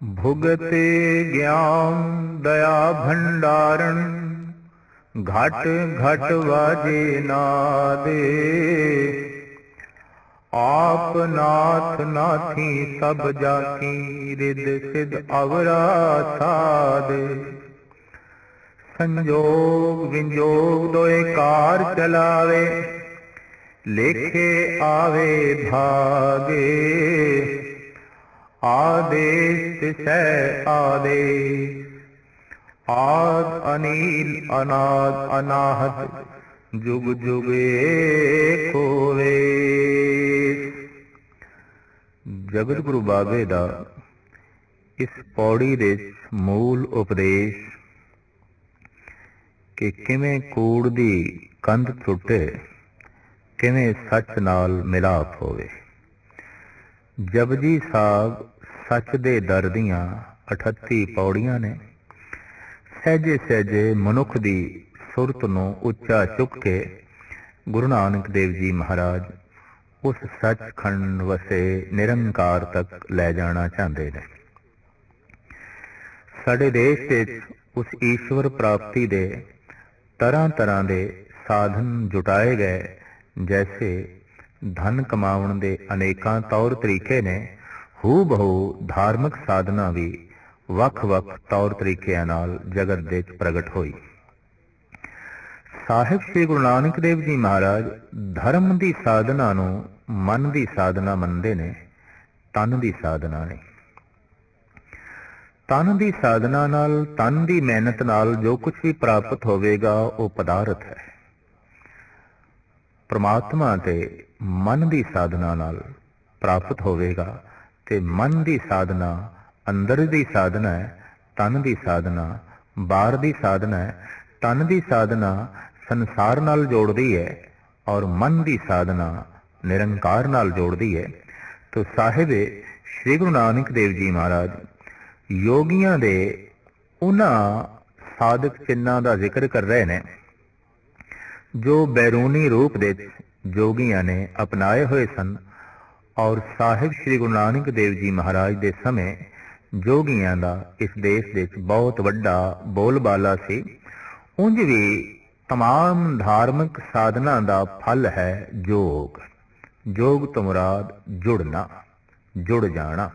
ਭੁਗਤ ਗਿਆਨ ਦਇਆ ਭੰਡਾਰਨ ਘਟ ਘਟ ਵਾਜੇ ਨਾਦੇ ਆਪ ਨਾਥ ਨਾਥੀ ਸਭ ਜਾਕੀ ਰਿਦ ਸਿਧ ਅਵਰਾ ਸਾਧ ਸੰਜੋਗ ਵਿੰਜੋਗ ਦੋਏ ਕਾਰ ਚਲਾਵੇ ਲੇਖੇ ਆਵੇ ਭਾਗੇ ਆਦੇਸ ਤਿਸੈ ਆਦੇਸ ਆਦ ਅਨੀਲ ਅਨਾਦ ਅਨਾਹਤ ਜੁਗ ਜੁਗ ਏਕੋ ਜਗਤ ਗੁਰੂ ਬਾਬੇ ਦਾ ਇਸ ਪੌੜੀ ਦੇ ਮੂਲ ਉਪਦੇਸ਼ ਕਿ ਕਿਵੇਂ ਕੂੜ ਦੀ ਕੰਧ ਟੁੱਟੇ ਕਿਵੇਂ ਸੱਚ ਨਾਲ ਮਿਲਾਪ ਹੋਵੇ ਜਪਜੀ ਸਾਹਿਬ ਸੱਚ ਦੇ ਦਰ ਦੀਆਂ 38 ਪੌੜੀਆਂ ਨੇ। ਸਹਿਜੇ ਸਹਿਜੇ ਮਨੁੱਖ ਦੀ ਸੁਰਤ ਨੂੰ ਉੱਚਾ ਚੁੱਕ ਕੇ ਗੁਰੂ ਨਾਨਕ ਦੇਵ ਜੀ ਮਹਾਰਾਜ ਉਸ ਸੱਚਖੰਡ ਵਸੇ ਨਿਰੰਕਾਰ ਤੱਕ ਲੈ ਜਾਣਾ ਚਾਹੁੰਦੇ ਨੇ। ਸਾਡੇ ਦੇਸ਼ ਵਿੱਚ ਉਸ ਈਸ਼ਵਰ ਪ੍ਰਾਪਤੀ ਦੇ ਤਰ੍ਹਾਂ ਤਰ੍ਹਾਂ ਦੇ ਸਾਧਨ ਜੁਟਾਏ ਗਏ, ਜੈਸੇ ਧਨ ਕਮਾਉਣ ਦੇ ਅਨੇਕਾਂ ਤੌਰ ਤਰੀਕੇ ਨੇ। ਹੂ ਬਹੂ ਧਾਰਮਿਕ ਸਾਧਨਾ ਵੀ ਵੱਖ-ਵੱਖ ਤੌਰ ਤਰੀਕਿਆਂ ਨਾਲ ਜਗਤ ਦੇ ਵਿੱਚ ਪ੍ਰਗਟ ਹੋਈ। ਸਾਹਿਬ ਸ੍ਰੀ ਗੁਰੂ ਨਾਨਕ ਦੇਵ ਜੀ ਮਹਾਰਾਜ ਧਰਮ ਦੀ ਸਾਧਨਾ ਨੂੰ ਮਨ ਦੀ ਸਾਧਨਾ ਮੰਨਦੇ ਨੇ, ਤਨ ਦੀ ਸਾਧਨਾ ਨਹੀਂ ਤਨ ਦੀ ਸਾਧਨਾ ਨਾਲ, ਤਨ ਦੀ ਮਿਹਨਤ ਨਾਲ ਜੋ ਕੁਝ ਵੀ ਪ੍ਰਾਪਤ ਹੋਵੇਗਾ ਉਹ ਪਦਾਰਥ ਹੈ। ਪ੍ਰਮਾਤਮਾ ਤੇ ਮਨ ਦੀ ਸਾਧਨਾ ਨਾਲ ਪ੍ਰਾਪਤ ਹੋਵੇਗਾ ਤੇ ਮਨ ਦੀ ਸਾਧਨਾ ਅੰਦਰ ਦੀ ਸਾਧਨਾ ਹੈ, ਤਨ ਦੀ ਸਾਧਨਾ, ਬਾਹਰ ਦੀ ਸਾਧਨਾ ਹੈ, ਤਨ ਦੀ ਸਾਧਨਾ ਸੰਸਾਰ ਨਾਲ ਜੋੜਦੀ ਹੈ ਔਰ ਮਨ ਦੀ ਸਾਧਨਾ ਨਿਰੰਕਾਰ ਨਾਲ ਜੋੜਦੀ ਹੈ। ਤੋ ਸਾਹਿਬ, ਸ੍ਰੀ ਗੁਰੂ ਨਾਨਕ ਦੇਵ ਜੀ ਮਹਾਰਾਜ, ਯੋਗੀਆਂ ਦੇ ਉਹਨਾਂ ਸਾਧਕ ਚਿੰਨਾਂ ਦਾ ਜ਼ਿਕਰ ਕਰ ਰਹੇ ਨੇ। ਜੋ ਬੈਰੂਨੀ ਰੂਪ ਦੇ ਜੋਗੀਆਂ ਨੇ ਅਪਣਾਏ ਹੋਏ ਸਨ ਔਰ ਸਾਹਿਬ ਸ੍ਰੀ ਗੁਰੂ ਨਾਨਕ ਦੇਵ ਜੀ ਮਹਾਰਾਜ ਦੇ ਸਮੇਂ ਜੋਗੀਆਂ ਦਾ ਇਸ ਦੇਸ਼ ਵਿੱਚ ਬਹੁਤ ਵੱਡਾ ਬੋਲਬਾਲਾ ਸੀ ਉਂਝ ਵੀ तमाम ਧਾਰਮਿਕ ਸਾਧਨਾ ਦਾ ਫਲ ਹੈ ਜੋਗ ਜੋਗ ਤੋਂ ਮੁਰਾਦ ਜੁੜਨਾ ਜੁੜ ਜਾਣਾ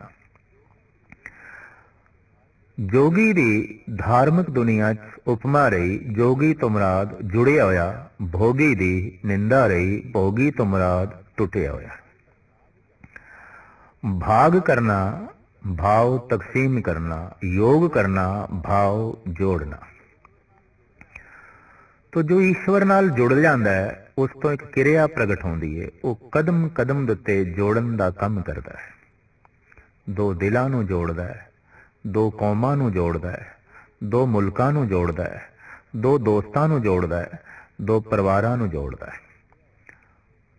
ਜੋਗੀ ਦੀ ਧਾਰਮਿਕ ਦੁਨੀਆ 'ਚ ਉਪਮਾ ਰਹੀ ਜੋਗੀ ਤੋਂ ਮੁਰਾਦ ਜੁੜਿਆ ਹੋਇਆ, ਭੋਗੀ ਦੀ ਨਿੰਦਾ ਰਹੀ ਭੋਗੀ ਤੋਂ ਮੁਰਾਦ ਟੁੱਟਿਆ ਹੋਇਆ। ਭਾਗ ਕਰਨਾ, ਭਾਵ ਤਕਸੀਮ ਕਰਨਾ, ਯੋਗ ਕਰਨਾ, ਭਾਵ ਜੋੜਨਾ। ਤੋ ਜੋ ਈਸ਼ਵਰ ਨਾਲ ਜੁੜ ਜਾਂਦਾ ਹੈ, ਉਸ ਤੋਂ ਇੱਕ ਕਿਰਿਆ ਪ੍ਰਗਟ ਹੁੰਦੀ ਹੈ, ਉਹ ਕਦਮ ਕਦਮ ਦੇ ਉੱਤੇ ਜੋੜਨ ਦਾ ਕੰਮ ਕਰਦਾ ਹੈ। ਦੋ ਦਿਲਾਂ ਨੂੰ ਜੋੜਦਾ ਹੈ ਦੋ ਕੌਮਾਂ ਨੂੰ ਜੋੜਦਾ ਹੈ, ਦੋ ਮੁਲਕਾਂ ਨੂੰ ਜੋੜਦਾ ਹੈ, ਦੋ ਦੋਸਤਾਂ ਨੂੰ ਜੋੜਦਾ ਹੈ, ਦੋ ਪਰਿਵਾਰਾਂ ਨੂੰ ਜੋੜਦਾ ਹੈ।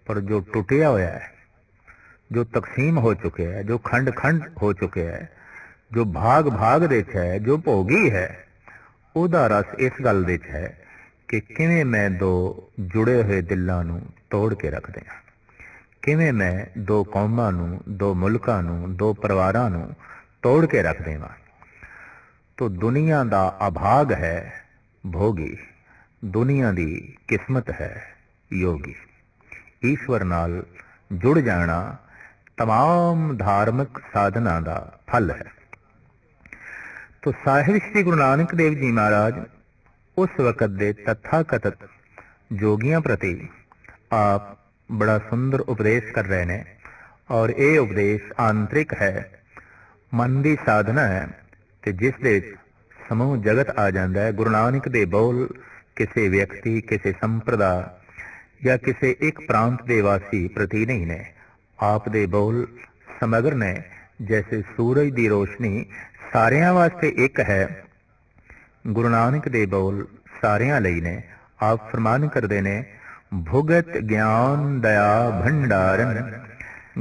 ਪਰ ਜੋ ਟੁੱਟਿਆ ਹੋਇਆ ਹੈ, ਜੋ ਤਕਸੀਮ ਹੋ ਚੁੱਕਿਆ ਹੈ, ਜੋ ਖੰਡ ਖੰਡ ਹੋ ਚੁੱਕਿਆ ਹੈ, ਜੋ ਭਾਗ ਭਾਗ ਦੇ ਚ ਹੈ, ਜੋ ਭੋਗੀ ਹੈ, ਉਹਦਾ ਰਸ ਇਸ ਗੱਲ ਦੇ ਚ ਹੈ ਕਿ ਕਿਵੇਂ ਮੈਂ ਦੋ ਜੁੜੇ ਹੋਏ ਦਿਲਾਂ ਨੂੰ ਤੋੜ ਕੇ ਰੱਖਦੇ ਹਾਂ। ਕਿਵੇਂ ਮੈਂ ਦੋ ਕੌਮਾਂ ਨੂੰ, ਦੋ ਮੁਲਕਾਂ ਨੂੰ, ਦੋ ਪਰਿਵਾਰਾਂ ਨੂੰ ਤੋੜ ਕੇ ਰੱਖ ਦੇਵਾਂ ਤੋ ਦੁਨੀਆ ਦਾ ਅਭਾਗ ਹੈ ਭੋਗੀ ਦੁਨੀਆ ਦੀ ਕਿਸਮਤ ਹੈ ਯੋਗੀ ਈਸ਼ਵਰ ਨਾਲ ਜੁੜ ਜਾਣਾ तमाम ਧਾਰਮਿਕ ਸਾਧਨਾ ਦਾ ਫਲ ਹੈ ਤੋ ਸਾਹਿਬ ਸ੍ਰੀ ਗੁਰੂ ਨਾਨਕ ਦੇਵ ਜੀ ਮਹਾਰਾਜ ਉਸ ਵਕਤ ਦੇ ਤਥਾ ਕਥਤ ਜੋਗੀਆਂ ਪ੍ਰਤੀ ਆਪ ਬੜਾ ਸੁੰਦਰ ਉਪਦੇਸ਼ ਕਰ ਰਹੇ ਨੇ ਔਰ ਇਹ ਉਪਦੇਸ਼ ਆਂਤਰਿਕ ਹੈ ਮਨ ਦੀ ਸਾਧਨਾ ਹੈ ਤੇ ਜਿਸ ਦੇ ਸਮੂਹ ਜਗਤ ਆ ਜਾਂਦਾ ਹੈ ਗੁਰੂ ਨਾਨਕ ਦੇ ਬੋਲ ਕਿਸੇ ਵਿਅਕਤੀ ਕਿਸੇ ਸੰਪਰਦਾ ਜਾਂ ਕਿਸੇ ਇੱਕ ਪ੍ਰਾਂਤ ਦੇ ਵਾਸੀ ਪ੍ਰਤੀ ਨਹੀਂ ਨੇ ਆਪ ਦੇ ਬੋਲ ਸਮਗਰ ਨੇ ਜੈਸੇ ਸੂਰਜ ਦੀ ਰੋਸ਼ਨੀ ਸਾਰਿਆਂ ਵਾਸਤੇ ਇੱਕ ਹੈ ਗੁਰੂ ਨਾਨਕ ਦੇ ਬੋਲ ਸਾਰਿਆਂ ਲਈ ਨੇ ਆਪ ਫਰਮਾਨ ਕਰਦੇ ਨੇ ਭੁਗਤ ਗਿਆਨ ਦਇਆ ਭੰਡਾਰਨ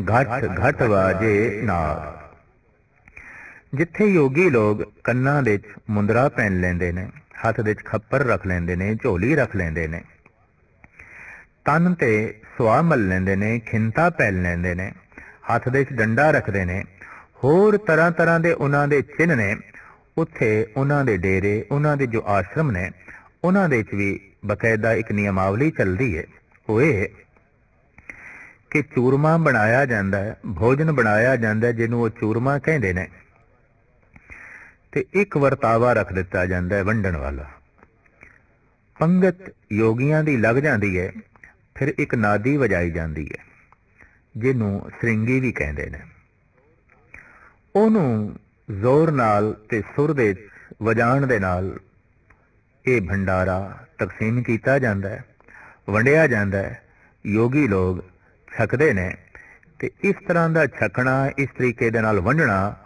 ਘਟ ਘਟ ਵਾਜੇ ਨਾਦ ਜਿੱਥੇ ਯੋਗੀ ਲੋਕ ਕੰਨਾਂ ਦੇ ਵਿੱਚ ਮੁੰਦਰਾ ਪਹਿਨ ਲੈਂਦੇ ਨੇ, ਹੱਥ ਦੇ ਵਿੱਚ ਖੱਪਰ ਰੱਖ ਲੈਂਦੇ ਨੇ, ਝੋਲੀ ਰੱਖ ਲੈਂਦੇ ਨੇ, ਤਨ ਤੇ ਸੁਆ ਮਲ ਲੈਂਦੇ ਨੇ, ਖਿੰਤਾ ਪਹਿਨ ਲੈਂਦੇ ਨੇ, ਹੱਥ ਦੇ ਵਿੱਚ ਡੰਡਾ ਰੱਖਦੇ ਨੇ, ਹੋਰ ਤਰ੍ਹਾਂ ਤਰ੍ਹਾਂ ਦੇ ਉਹਨਾਂ ਦੇ ਚਿੰਨ੍ਹ ਨੇ, ਉੱਥੇ ਉਹਨਾਂ ਦੇ ਡੇਰੇ, ਉਹਨਾਂ ਦੇ ਜੋ ਆਸ਼ਰਮ ਨੇ, ਉਹਨਾਂ ਦੇ ਵਿੱਚ ਵੀ ਬਕਾਇਦਾ ਇੱਕ ਨਿਯਮਾਵਲੀ ਚੱਲਦੀ ਹੈ ਉਹ ਇਹ ਕਿ ਚੂਰਮਾ ਬਣਾਇਆ ਜਾਂਦਾ ਹੈ, ਭੋਜਨ ਬਣਾਇਆ ਜਾਂਦਾ ਜਿਹਨੂੰ ਉਹ ਚੂਰਮਾ ਕਹਿੰਦੇ ਨੇ। ਤੇ ਇੱਕ ਵਰਤਾਵਾ ਰੱਖ ਦਿੱਤਾ ਜਾਂਦਾ ਹੈ ਵੰਡਣ ਵਾਲਾ। ਪੰਗਤ ਯੋਗੀਆਂ ਦੀ ਲੱਗ ਜਾਂਦੀ ਹੈ, ਫਿਰ ਇੱਕ ਨਾਦੀ ਵਜਾਈ ਜਾਂਦੀ ਹੈ, ਜਿਹਨੂੰ ਸ੍ਰਿੰਗੀ ਵੀ ਕਹਿੰਦੇ ਨੇ। ਉਹਨੂੰ ਜ਼ੋਰ ਨਾਲ ਤੇ ਸੁਰ ਦੇ ਵਜਾਣ ਦੇ ਨਾਲ ਇਹ ਭੰਡਾਰਾ ਤਕਸੀਮ ਕੀਤਾ ਜਾਂਦਾ ਹੈ, ਵੰਡਿਆ ਜਾਂਦਾ ਹੈ। ਯੋਗੀ ਲੋਕ ਛਕਦੇ ਨੇ ਤੇ ਇਸ ਤਰ੍ਹਾਂ ਦਾ ਛਕਣਾ, ਇਸ ਤਰੀਕੇ ਦੇ ਨਾਲ ਵੰਡਣਾ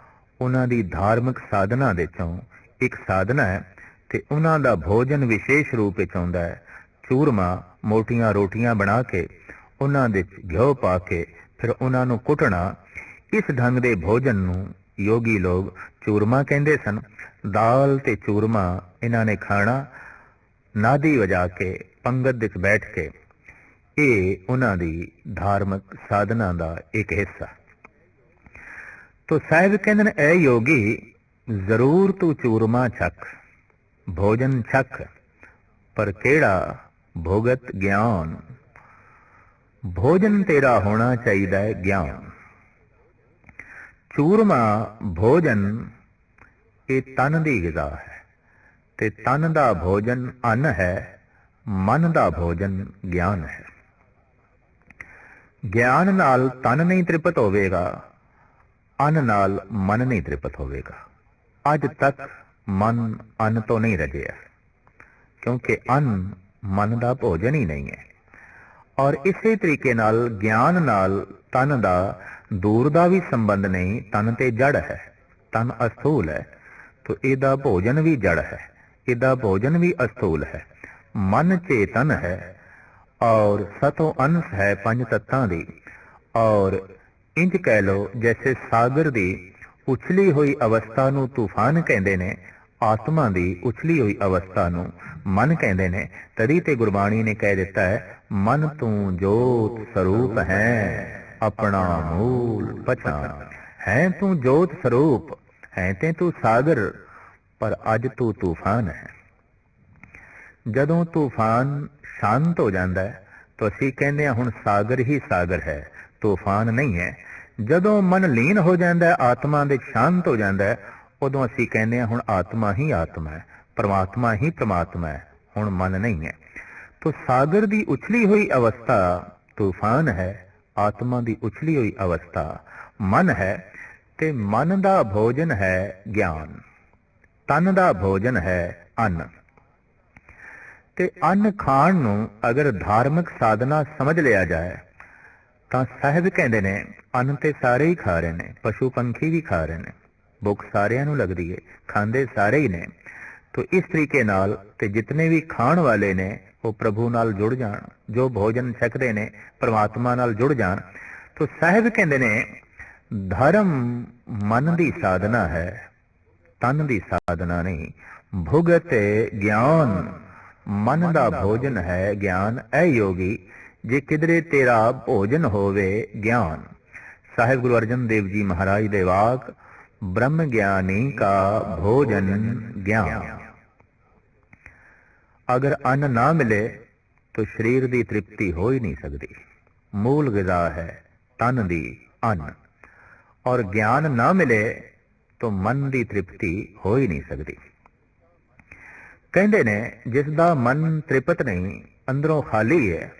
ਉਹਨਾਂ ਦੀ ਧਾਰਮਿਕ ਸਾਧਨਾ ਦੇ ਚੋਂ ਇੱਕ ਸਾਧਨਾ ਹੈ ਤੇ ਉਹਨਾਂ ਦਾ ਭੋਜਨ ਵਿਸ਼ੇਸ਼ ਰੂਪ ਵਿੱਚ ਆਉਂਦਾ ਹੈ। ਚੂਰਮਾ ਮੋਟੀਆਂ ਰੋਟੀਆਂ ਬਣਾ ਕੇ ਉਹਨਾਂ ਦੇ ਘਿਓ ਪਾ ਕੇ ਫਿਰ ਉਹਨਾਂ ਨੂੰ ਕੁੱਟਣਾ, ਇਸ ਢੰਗ ਦੇ ਭੋਜਨ ਨੂੰ ਯੋਗੀ ਲੋਕ ਚੂਰਮਾ ਕਹਿੰਦੇ ਸਨ। ਦਾਲ ਤੇ ਚੂਰਮਾ ਇਹਨਾਂ ਨੇ ਖਾਣਾ, ਨਾਦੀ ਵਜਾ ਕੇ ਪੰਗਤ ਵਿੱਚ ਬੈਠ ਕੇ। ਇਹ ਉਹਨਾਂ ਦੀ ਧਾਰਮਿਕ ਸਾਧਨਾ ਦਾ ਇੱਕ ਹਿੱਸਾ। ਤੋ ਸਾਹਿਬ ਕਹਿੰਦੇ ਨੇ, ਐ ਯੋਗੀ, ਜ਼ਰੂਰ ਤੂੰ ਚੂਰਮਾ ਛਕ, ਭੋਜਨ ਛਕ, ਪਰ ਕਿਹੜਾ ਭੋਗਤ ਗਿਆਨ? ਭੋਜਨ ਤੇਰਾ ਹੋਣਾ ਚਾਹੀਦਾ ਹੈ ਗਿਆਨ। ਚੂਰਮਾ, ਭੋਜਨ, ਇਹ ਤਨ ਦੀ ਗਿਜ਼ਾ ਹੈ। ਤੇ ਤਨ ਦਾ ਭੋਜਨ ਅੰਨ ਹੈ, ਮਨ ਦਾ ਭੋਜਨ ਗਿਆਨ ਹੈ। ਗਿਆਨ ਨਾਲ ਤਨ ਨਹੀਂ ਤ੍ਰਿਪਤ ਹੋਵੇਗਾ ਅੰਨ ਨਾਲ ਮਨ ਨਹੀਂ ਤ੍ਰਿਪਤ ਹੋਵੇਗਾ। ਅੱਜ ਤੱਕ ਮਨ ਅੰਨ ਤੋਂ ਨਹੀਂ ਰਜਿਆ, ਕਿਉਂਕਿ ਅੰਨ ਮਨ ਦਾ ਭੋਜਨ ਹੀ ਨਹੀਂ ਹੈ। ਔਰ ਇਸੇ ਤਰੀਕੇ ਨਾਲ ਗਿਆਨ ਨਾਲ ਤਨ ਦਾ, ਦੂਰ ਦਾ ਵੀ ਸੰਬੰਧ ਨਹੀਂ, ਤਨ ਤੇ ਜੜ ਹੈ, ਤਨ ਅਸਥੂਲ ਹੈ, ਤੋ ਇਹਦਾ ਭੋਜਨ ਵੀ ਜੜ ਹੈ, ਇਹਦਾ ਭੋਜਨ ਵੀ ਅਸਥੂਲ ਹੈ। ਮਨ ਚੇਤਨ ਹੈ ਔਰ ਸਤੋ ਅੰਸ਼ ਹੈ ਪੰਜ ਤੱਤਾਂ ਦੀ, ਔਰ ਇੰਜ ਕਹਿ ਲੋ ਜੈਸੇ ਸਾਗਰ ਦੀ ਉਛਲੀ ਹੋਈ ਅਵਸਥਾ ਨੂੰ ਤੂਫਾਨ ਕਹਿੰਦੇ ਨੇ, ਆਤਮਾ ਦੀ ਉਛਲੀ ਹੋਈ ਅਵਸਥਾ ਨੂੰ ਮਨ ਕਹਿੰਦੇ ਨੇ। ਤਦੀ ਤੇ ਗੁਰਬਾਣੀ ਨੇ ਕਹਿ ਦਿੱਤਾ ਹੈ, ਮਨ ਤੂੰ ਜੋਤ ਸਰੂਪ ਹੈ, ਆਪਣਾ ਮੂਲ ਪਛਾਣ। ਹੈ ਤੂੰ ਜੋਤ ਸਰੂਪ, ਹੈ ਤੇ ਤੂੰ ਸਾਗਰ, ਪਰ ਅੱਜ ਤੂੰ ਤੂਫਾਨ ਹੈ। ਜਦੋਂ ਤੂਫਾਨ ਸ਼ਾਂਤ ਹੋ ਜਾਂਦਾ ਹੈ, ਤਾਂ ਅਸੀਂ ਕਹਿੰਦੇ ਹਾਂ ਹੁਣ ਸਾਗਰ ਹੀ ਸਾਗਰ ਹੈ। ਤੂਫਾਨ ਨਹੀਂ ਹੈ। ਜਦੋਂ ਮਨ ਲੀਨ ਹੋ ਜਾਂਦਾ ਆਤਮਾ ਦੇ ਸ਼ਾਂਤ ਹੋ ਜਾਂਦਾ ਉਦੋਂ ਅਸੀਂ ਕਹਿੰਦੇ ਹਾਂ, ਹੁਣ ਆਤਮਾ ਹੀ ਆਤਮਾ ਹੈ, ਪਰਮਾਤਮਾ ਹੀ ਪ੍ਰਮਾਤਮਾ ਹੈ, ਹੁਣ ਮਨ ਨਹੀਂ ਹੈ। ਤੋ ਸਾਗਰ ਦੀ ਉਛਲੀ ਹੋਈ ਅਵਸਥਾ ਤੂਫਾਨ ਹੈ, ਆਤਮਾ ਦੀ ਉਛਲੀ ਹੋਈ ਅਵਸਥਾ ਮਨ ਹੈ, ਤੇ ਮਨ ਦਾ ਭੋਜਨ ਹੈ ਗਿਆਨ, ਤਨ ਦਾ ਭੋਜਨ ਹੈ ਅੰਨ। ਤੇ ਅੰਨ ਖਾਣ ਨੂੰ ਅਗਰ ਧਾਰਮਿਕ ਸਾਧਨਾ ਸਮਝ ਲਿਆ ਜਾਏ ਤਾਂ ਸਾਹਿਬ ਕਹਿੰਦੇ ਨੇ, ਅੰਨ ਤੇ ਸਾਰੇ ਹੀ ਖਾ ਰਹੇ ਨੇ, ਪਸ਼ੂ ਪੰਖੀ ਵੀ ਖਾ ਰਹੇ ਨੇ। ਭੁੱਖ ਸਾਰਿਆਂ ਨੂੰ ਲੱਗਦੀ ਹੈ ਖਾਂਦੇ ਸਾਰੇ ਹੀ ਨੇ। ਤੋ ਇਸ ਤਰੀਕੇ ਨਾਲ ਤੇ ਜਿਤਨੇ ਵੀ ਖਾਣ ਵਾਲੇ ਨੇ, ਉਹ ਪ੍ਰਭੂ ਨਾਲ ਜੁੜ ਜਾਣ, ਜੋ ਭੋਜਨ ਛਕਦੇ ਨੇ, ਪਰਮਾਤਮਾ ਨਾਲ ਜੁੜ ਜਾਣ। ਤੋ ਸਾਹਿਬ ਕਹਿੰਦੇ ਨੇ, ਧਰਮ ਮਨ ਦੀ ਸਾਧਨਾ ਹੈ, ਤਨ ਦੀ ਸਾਧਨਾ ਨਹੀਂ। ਭੁਗਤ ਗਿਆਨ, ਮਨ ਦਾ ਭੋਜਨ ਹੈ ਗਿਆਨ, ਐ ਯੋਗੀ ਜੇ ਕਿਧਰੇ ਤੇਰਾ ਭੋਜਨ ਹੋਵੇ ਗਿਆਨ, ਸਾਹਿਬ ਗੁਰੂ ਅਰਜਨ ਦੇਵ ਜੀ ਮਹਾਰਾਜ ਦੇ ਵਾਕ, ਬ੍ਰਹਮ ਗਿਆਨੀ ਕਾ ਭੋਜਨ ਗਿਆਨ। ਅਗਰ ਅੰਨ ਨਾ ਮਿਲੇ, ਤਾਂ ਸਰੀਰ ਦੀ ਤ੍ਰਿਪਤੀ ਹੋ ਹੀ ਨਹੀਂ ਸਕਦੀ। ਮੂਲ ਗਿਜ਼ਾ ਹੈ ਤਨ ਦੀ ਅੰਨ। ਔਰ ਗਿਆਨ ਨਾ ਮਿਲੇ, ਤਾਂ ਮਨ ਦੀ ਤ੍ਰਿਪਤੀ ਹੋ ਹੀ ਨਹੀਂ ਸਕਦੀ। ਕਹਿੰਦੇ ਨੇ, ਜਿਸ ਦਾ ਮਨ ਤ੍ਰਿਪਤ ਨਹੀਂ, ਅੰਦਰੋਂ ਖਾਲੀ ਹੈ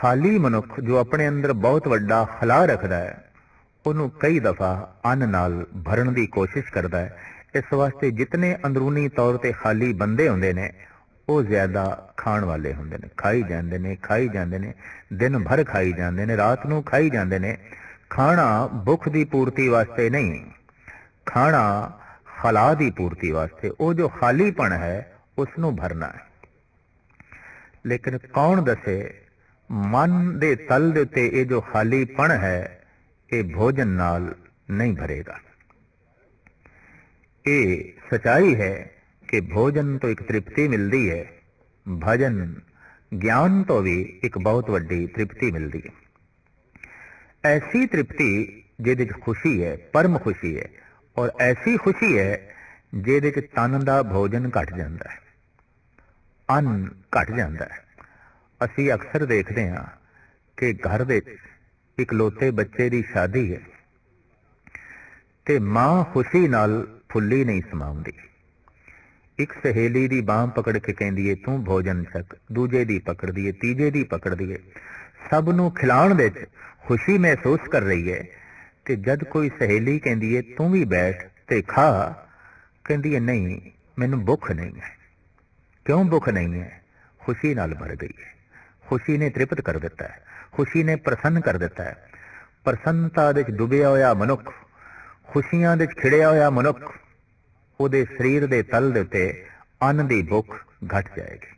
ਖਾਲੀ ਮਨੁੱਖ ਜੋ ਆਪਣੇ ਅੰਦਰ ਬਹੁਤ ਵੱਡਾ ਖਲਾ ਰੱਖਦਾ ਹੈ, ਉਹਨੂੰ ਕਈ ਦਫਾ ਅੰਨ ਨਾਲ ਭਰਨ ਦੀ ਕੋਸ਼ਿਸ਼ ਕਰਦਾ ਹੈ। ਇਸ ਵਾਸਤੇ ਜਿਤਨੇ ਅੰਦਰੂਨੀ ਤੌਰ ਤੇ ਖਾਲੀ ਬੰਦੇ ਹੁੰਦੇ ਨੇ, ਉਹ ਜ਼ਿਆਦਾ ਖਾਣ ਵਾਲੇ ਹੁੰਦੇ ਨੇ। ਖਾਈ ਜਾਂਦੇ ਨੇ, ਖਾਈ ਜਾਂਦੇ ਨੇ, ਦਿਨ ਭਰ ਖਾਈ ਜਾਂਦੇ ਨੇ, ਰਾਤ ਨੂੰ ਖਾਈ ਜਾਂਦੇ ਨੇ। ਖਾਣਾ ਭੁੱਖ ਦੀ ਪੂਰਤੀ ਵਾਸਤੇ ਨਹੀਂ, ਖਾਣਾ ਖਲਾ ਦੀ ਪੂਰਤੀ ਵਾਸਤੇ। ਉਹ ਜੋ ਖਾਲੀਪਣ ਹੈ ਉਸ ਨੂੰ ਭਰਨਾ ਹੈ। ਲੇਕਿਨ ਕੌਣ ਦੱਸੇ ਮਨ ਦੇ ਤਲ ਦੇ ਉੱਤੇ ਇਹ ਜੋ ਖਾਲੀਪਣ ਹੈ, ਇਹ ਭੋਜਨ ਨਾਲ ਨਹੀਂ ਭਰੇਗਾ। ਇਹ ਸਚਾਈ ਹੈ ਕਿ ਭੋਜਨ ਤੋਂ ਇੱਕ ਤ੍ਰਿਪਤੀ ਮਿਲਦੀ ਹੈ, ਭਜਨ ਗਿਆਨ ਤੋਂ ਵੀ ਇੱਕ ਬਹੁਤ ਵੱਡੀ ਤ੍ਰਿਪਤੀ ਮਿਲਦੀ ਹੈ। ਐਸੀ ਤ੍ਰਿਪਤੀ ਜਿਹਦੇ 'ਚ ਖੁਸ਼ੀ ਹੈ, ਪਰਮ ਖੁਸ਼ੀ ਹੈ, ਔਰ ਐਸੀ ਖੁਸ਼ੀ ਹੈ ਜਿਹਦੇ 'ਚ ਤਨ ਦਾ ਭੋਜਨ ਘਟ ਜਾਂਦਾ ਹੈ, ਅੰਨ ਘਟ ਜਾਂਦਾ ਹੈ। ਅਸੀਂ ਅਕਸਰ ਦੇਖਦੇ ਹਾਂ ਕਿ ਘਰ ਵਿੱਚ ਇਕਲੋਤੇ ਬੱਚੇ ਦੀ ਸ਼ਾਦੀ ਹੈ ਤੇ ਮਾਂ ਖੁਸ਼ੀ ਨਾਲ ਫੁੱਲੀ ਨਹੀਂ ਸਮਾਉਂਦੀ। ਇੱਕ ਸਹੇਲੀ ਦੀ ਬਾਹ ਪਕੜ ਕੇ ਕਹਿੰਦੀ ਏ, ਤੂੰ ਭੋਜਨ ਛਕ, ਦੂਜੇ ਦੀ ਪਕੜਦੀ ਏ, ਤੀਜੇ ਦੀ ਪਕੜਦੀ ਏ। ਸਭ ਨੂੰ ਖਿਲਾਉਣ ਵਿੱਚ ਖੁਸ਼ੀ ਮਹਿਸੂਸ ਕਰ ਰਹੀ ਏ ਤੇ ਜਦ ਕੋਈ ਸਹੇਲੀ ਕਹਿੰਦੀ ਏ, ਤੂੰ ਵੀ ਬੈਠ ਤੇ ਖਾ, ਕਹਿੰਦੀ ਏ, ਨਹੀਂ, ਮੈਨੂੰ ਭੁੱਖ ਨਹੀਂ ਹੈ। ਕਿਉਂ ਭੁੱਖ ਨਹੀਂ ਹੈ? ਖੁਸ਼ੀ ਨਾਲ ਭਰ ਗਈ ਹੈ। ਖੁਸ਼ੀ ਨੇ ਤ੍ਰਿਪਤ ਕਰ ਦਿੱਤਾ ਹੈ, ਖੁਸ਼ੀ ਨੇ ਪ੍ਰਸੰਨ ਕਰ ਦਿੱਤਾ ਹੈ। ਪ੍ਰਸੰਨਤਾ ਵਿੱਚ ਡੁੱਬਿਆ ਹੋਇਆ ਮਨੁੱਖ, ਖੁਸ਼ੀਆਂ ਵਿੱਚ ਖਿੜਿਆ ਹੋਇਆ ਮਨੁੱਖ, ਉਹਦੇ ਸਰੀਰ ਦੇ ਤਲ ਦੇ ਉੱਤੇ ਅੰਨ ਦੀ ਭੁੱਖ ਘਟ ਜਾਏਗੀ,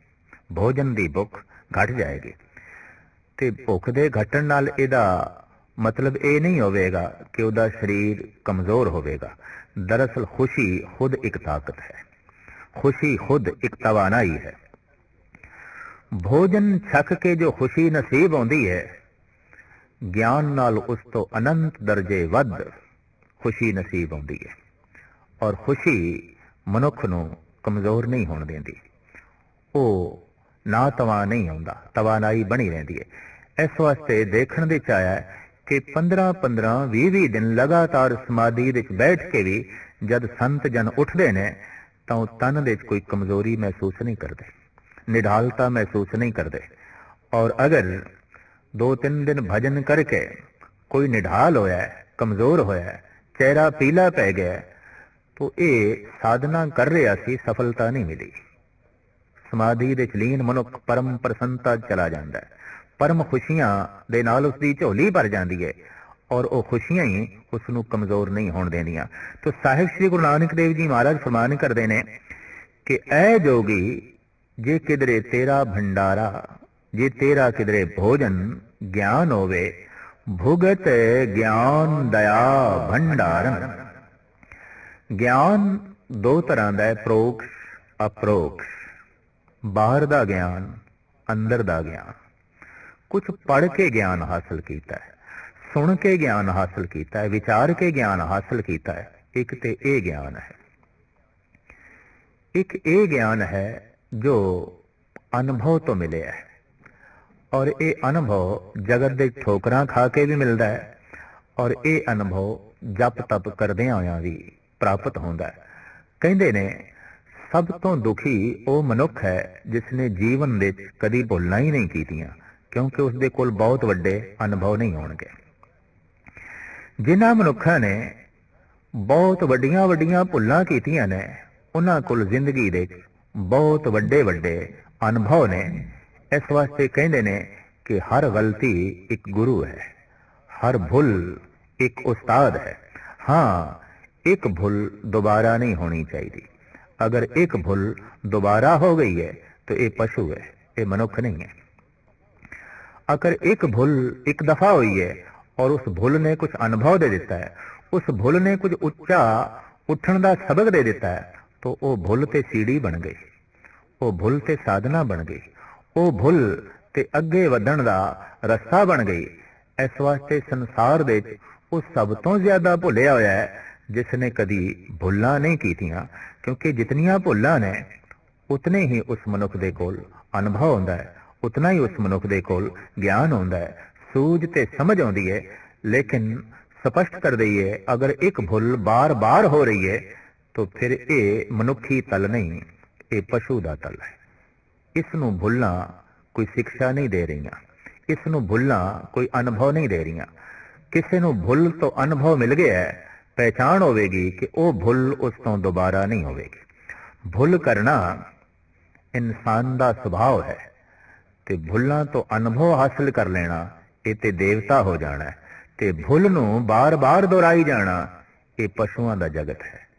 ਭੋਜਨ ਦੀ ਭੁੱਖ ਘਟ ਜਾਏਗੀ। ਤੇ ਭੁੱਖ ਦੇ ਘਟਣ ਨਾਲ ਇਹਦਾ ਮਤਲਬ ਇਹ ਨਹੀਂ ਹੋਵੇਗਾ ਕਿ ਉਹਦਾ ਸਰੀਰ ਕਮਜ਼ੋਰ ਹੋਵੇਗਾ। ਦਰਅਸਲ ਖੁਸ਼ੀ ਖੁਦ ਇੱਕ ਤਾਕਤ ਹੈ, ਖੁਸ਼ੀ ਖੁਦ ਇੱਕ ਤਵਾਨਾਈ ਹੈ। ਭੋਜਨ ਛਕ ਕੇ ਜੋ ਖੁਸ਼ੀ ਨਸੀਬ ਆਉਂਦੀ ਹੈ, ਗਿਆਨ ਨਾਲ ਉਸ ਤੋਂ ਅਨੰਤ ਦਰਜੇ ਵੱਧ ਖੁਸ਼ੀ ਨਸੀਬ ਆਉਂਦੀ ਹੈ। ਔਰ ਖੁਸ਼ੀ ਮਨੁੱਖ ਨੂੰ ਕਮਜ਼ੋਰ ਨਹੀਂ ਹੋਣ ਦਿੰਦੀ। ਉਹ ਨਾ ਤਵਾ ਨਹੀਂ ਆਉਂਦਾ, ਤਵਾਨਾਈ ਬਣੀ ਰਹਿੰਦੀ ਹੈ। ਇਸ ਵਾਸਤੇ ਦੇਖਣ ਦੇ ਚ ਆਇਆ ਕਿ 15 15 20 20 ਦਿਨ ਲਗਾਤਾਰ ਸਮਾਧੀ ਵਿੱਚ ਬੈਠ ਕੇ ਵੀ ਜਦ ਸੰਤ ਜਨ ਉੱਠਦੇ ਨੇ, ਤਾਂ ਉਹ ਤਨ ਦੇ ਵਿੱਚ ਕੋਈ ਕਮਜ਼ੋਰੀ ਮਹਿਸੂਸ ਨਹੀਂ ਕਰਦੇ। ਨਿਢਾਲਤਾ ਮਹਿਸੂਸ ਨਹੀਂ ਕਰਦੇ ਔਰ ਅਗਰ ਦੋ ਤਿੰਨ ਦਿਨ ਭਜਨ ਕਰਕੇ ਕੋਈ ਨਿਢਾਲ ਹੋਇਆ ਕਮਜ਼ੋਰ ਹੋਇਆ ਚਿਹਰਾ ਪੀਲਾ ਪੈ ਗਿਆ ਤਾਂ ਇਹ ਸਾਧਨਾ ਕਰ ਰਿਹਾ ਸੀ ਸਫਲਤਾ ਨਹੀਂ ਮਿਲੀ ਸਮਾਧੀ ਦੇ ਚਲੀਨ ਮਨੁੱਖ ਪਰਮ ਪ੍ਰਸੰਨਤਾ ਚਲਾ ਜਾਂਦਾ ਹੈ ਪਰਮ ਖੁਸ਼ੀਆਂ ਦੇ ਨਾਲ ਉਸ ਦੀ ਝੋਲੀ ਭਰ ਜਾਂਦੀ ਹੈ ਔਰ ਉਹ ਖੁਸ਼ੀਆਂ ਹੀ ਉਸ ਨੂੰ ਕਮਜ਼ੋਰ ਨਹੀਂ ਹੋਣ ਦੇਣੀਆਂ ਤਾਂ ਸਾਹਿਬ ਸ੍ਰੀ ਗੁਰੂ ਨਾਨਕ ਦੇਵ ਜੀ ਮਹਾਰਾਜ ਫਰਮਾਨ ਕਰਦੇ ਨੇ ਕਿ ਐ ਜੋਗੀ ਜੇ ਕਿਦਰੇ ਤੇਰਾ ਭੰਡਾਰਾ, ਜੇ ਤੇਰਾ ਕਿਦਰੇ ਭੋਜਨ ਗਿਆਨ ਹੋਵੇ, ਭੁਗਤ ਗਿਆਨ ਦਇਆ ਭੰਡਾਰਨ। ਗਿਆਨ ਦੋ ਤਰ੍ਹਾਂ ਦਾ ਹੈ, ਪ੍ਰੋਕਸ਼, ਅਪਰੋਕਸ਼। ਬਾਹਰ ਦਾ ਗਿਆਨ, ਅੰਦਰ ਦਾ ਗਿਆਨ। ਕੁਝ ਪੜ੍ਹ ਕੇ ਗਿਆਨ ਹਾਸਲ ਕੀਤਾ ਹੈ, ਸੁਣ ਕੇ ਗਿਆਨ ਹਾਸਲ ਕੀਤਾ ਹੈ, ਵਿਚਾਰ ਕੇ ਗਿਆਨ ਹਾਸਲ ਕੀਤਾ ਹੈ, ਇੱਕ ਤੇ ਇਹ ਗਿਆਨ ਹੈ। ਇੱਕ ਇਹ ਗਿਆਨ ਹੈ ਜੋ ਅਨੁਭਵ ਤੋਂ ਮਿਲਿਆ ਹੈ। ਔਰ ਇਹ ਅਨੁਭਵ ਜਗਤ ਦੇ ਠੋਕਰਾਂ ਖਾ ਕੇ ਵੀ ਮਿਲਦਾ ਹੈ ਔਰ ਇਹ ਅਨੁਭਵ ਜਪ ਤਪ ਕਰਦਿਆਂ ਹੋਇਆਂ ਵੀ ਪ੍ਰਾਪਤ ਹੁੰਦਾ ਹੈ। ਕਹਿੰਦੇ ਨੇ, ਸਭ ਤੋਂ ਦੁਖੀ ਉਹ ਮਨੁੱਖ ਹੈ ਜਿਸ ਨੇ ਜੀਵਨ ਵਿੱਚ ਕਦੀ ਭੁੱਲਾਂ ਹੀ ਨਹੀਂ ਕੀਤੀਆਂ, ਕਿਉਂਕਿ ਉਸ ਦੇ ਕੋਲ ਬਹੁਤ ਵੱਡੇ ਅਨੁਭਵ ਨਹੀਂ ਹੋਣਗੇ। ਜਿਨ੍ਹਾਂ ਮਨੁੱਖਾਂ ਨੇ ਬਹੁਤ ਵੱਡੀਆਂ ਵੱਡੀਆਂ ਭੁੱਲਾਂ ਕੀਤੀਆਂ ਨੇ, ਉਹਨਾਂ ਕੋਲ ਜ਼ਿੰਦਗੀ ਦੇ ਬਹੁਤ ਵੱਡੇ ਵੱਡੇ ਅਨੁਭਵ ਨੇ ਇਸ ਵਾਸਤੇ ਕਹਿੰਦੇ ਨੇ ਕਿ ਹਰ ਗਲਤੀ ਇੱਕ ਗੁਰੂ ਹੈ ਹਰ ਭੁੱਲ ਇੱਕ ਉਸਤਾਦ ਹੈ ਹਾਂ ਇੱਕ ਭੁੱਲ ਦੁਬਾਰਾ ਨਹੀਂ ਹੋਣੀ ਚਾਹੀਦੀ ਅਗਰ ਇੱਕ ਭੁੱਲ ਦੁਬਾਰਾ ਹੋ ਗਈ ਹੈ तो ਇਹ ਪਸ਼ੂ ਹੈ ਇਹ ਮਨੁੱਖ ਨਹੀਂ ਹੈ ਅਗਰ ਇੱਕ ਭੁੱਲ ਇੱਕ ਦਫਾ ਹੋਈ ਹੈ ਔਰ ਉਸ ਭੁੱਲ ਨੇ ਕੁਝ ਅਨੁਭਵ ਦੇ ਦਿੱਤਾ ਹੈ ਉਸ ਭੁੱਲ ਨੇ ਕੁਝ ਉੱਚਾ ਉੱਠਣ ਦਾ ਸਬਕ ਦੇ ਦਿੱਤਾ ਹੈ ਤਾਂ ਉਹ ਭੁੱਲ ਤੇ ਸੀੜੀ ਬਣ ਗਈ ਉਹ ਭੁੱਲ ਤੇ ਸਾਧਨਾ ਬਣ ਗਈ ਉਹ ਭੁੱਲ ਤੇ ਅੱਗੇ ਵਧਣ ਦਾ ਰਸਤਾ ਬਣ ਗਈ ਇਸ ਵਾਸਤੇ ਸੰਸਾਰ ਦੇ ਉਹ ਸਭ ਤੋਂ ਜ਼ਿਆਦਾ ਭੁੱਲਿਆ ਹੋਇਆ ਹੈ ਜਿਸ ਨੇ ਕਦੀ ਭੁੱਲਾਂ ਨਹੀਂ ਕੀਤੀਆਂ ਕਿਉਂਕਿ ਜਿਤਨੀਆਂ ਭੁੱਲਾਂ ਨੇ ਉਤਨੇ ਹੀ ਉਸ ਮਨੁੱਖ ਦੇ ਕੋਲ ਅਨੁਭਵ ਹੁੰਦਾ ਹੈ ਉਤਨਾ ਹੀ ਉਸ ਮਨੁੱਖ ਦੇ ਕੋਲ ਗਿਆਨ ਹੁੰਦਾ ਹੈ ਸੂਝ ਤੇ ਸਮਝ ਆਉਂਦੀ ਹੈ ਲੇਕਿਨ ਸਪਸ਼ਟ ਕਰ ਦਈਏ ਅਗਰ ਇੱਕ ਭੁੱਲ ਬਾਰ-ਬਾਰ ਹੋ ਰਹੀ ਹੈ ਤਾਂ ਫਿਰ ਇਹ ਮਨੁੱਖੀ ਤਲ ਨਹੀਂ, ਇਹ ਪਸ਼ੂ ਦਾ ਤਲ ਹੈ। ਇਸ ਨੂੰ ਭੁੱਲਣਾ ਕੋਈ ਸਿੱਖਿਆ ਨਹੀਂ ਦੇ ਰਹੀਆਂ। ਇਸ ਨੂੰ ਭੁੱਲਣਾ ਕੋਈ ਅਨੁਭਵ ਨਹੀਂ ਦੇ ਰਹੀਆਂ। ਕਿਸੇ ਨੂੰ ਭੁੱਲ ਤੋਂ ਅਨੁਭਵ ਮਿਲ ਗਿਆ ਹੈ, ਪਹਿਚਾਣ ਹੋਵੇਗੀ ਕਿ ਉਹ ਭੁੱਲ ਉਸ ਤੋਂ ਦੁਬਾਰਾ ਨਹੀਂ ਹੋਵੇਗੀ। ਭੁੱਲ ਕਰਨਾ ਇਨਸਾਨ ਦਾ ਸੁਭਾਅ ਹੈ ਤੇ ਭੁੱਲਾਂ ਤੋਂ ਅਨੁਭਵ ਹਾਸਲ ਕਰ ਲੈਣਾ, ਇਹ ਤੇ ਦੇਵਤਾ ਹੋ ਜਾਣਾ ਤੇ ਭੁੱਲ ਨੂੰ ਬਾਰ-ਬਾਰ ਦੁਹਰਾਈ ਜਾਣਾ, ਇਹ ਪਸ਼ੂਆਂ ਦਾ ਜਗਤ ਹੈ।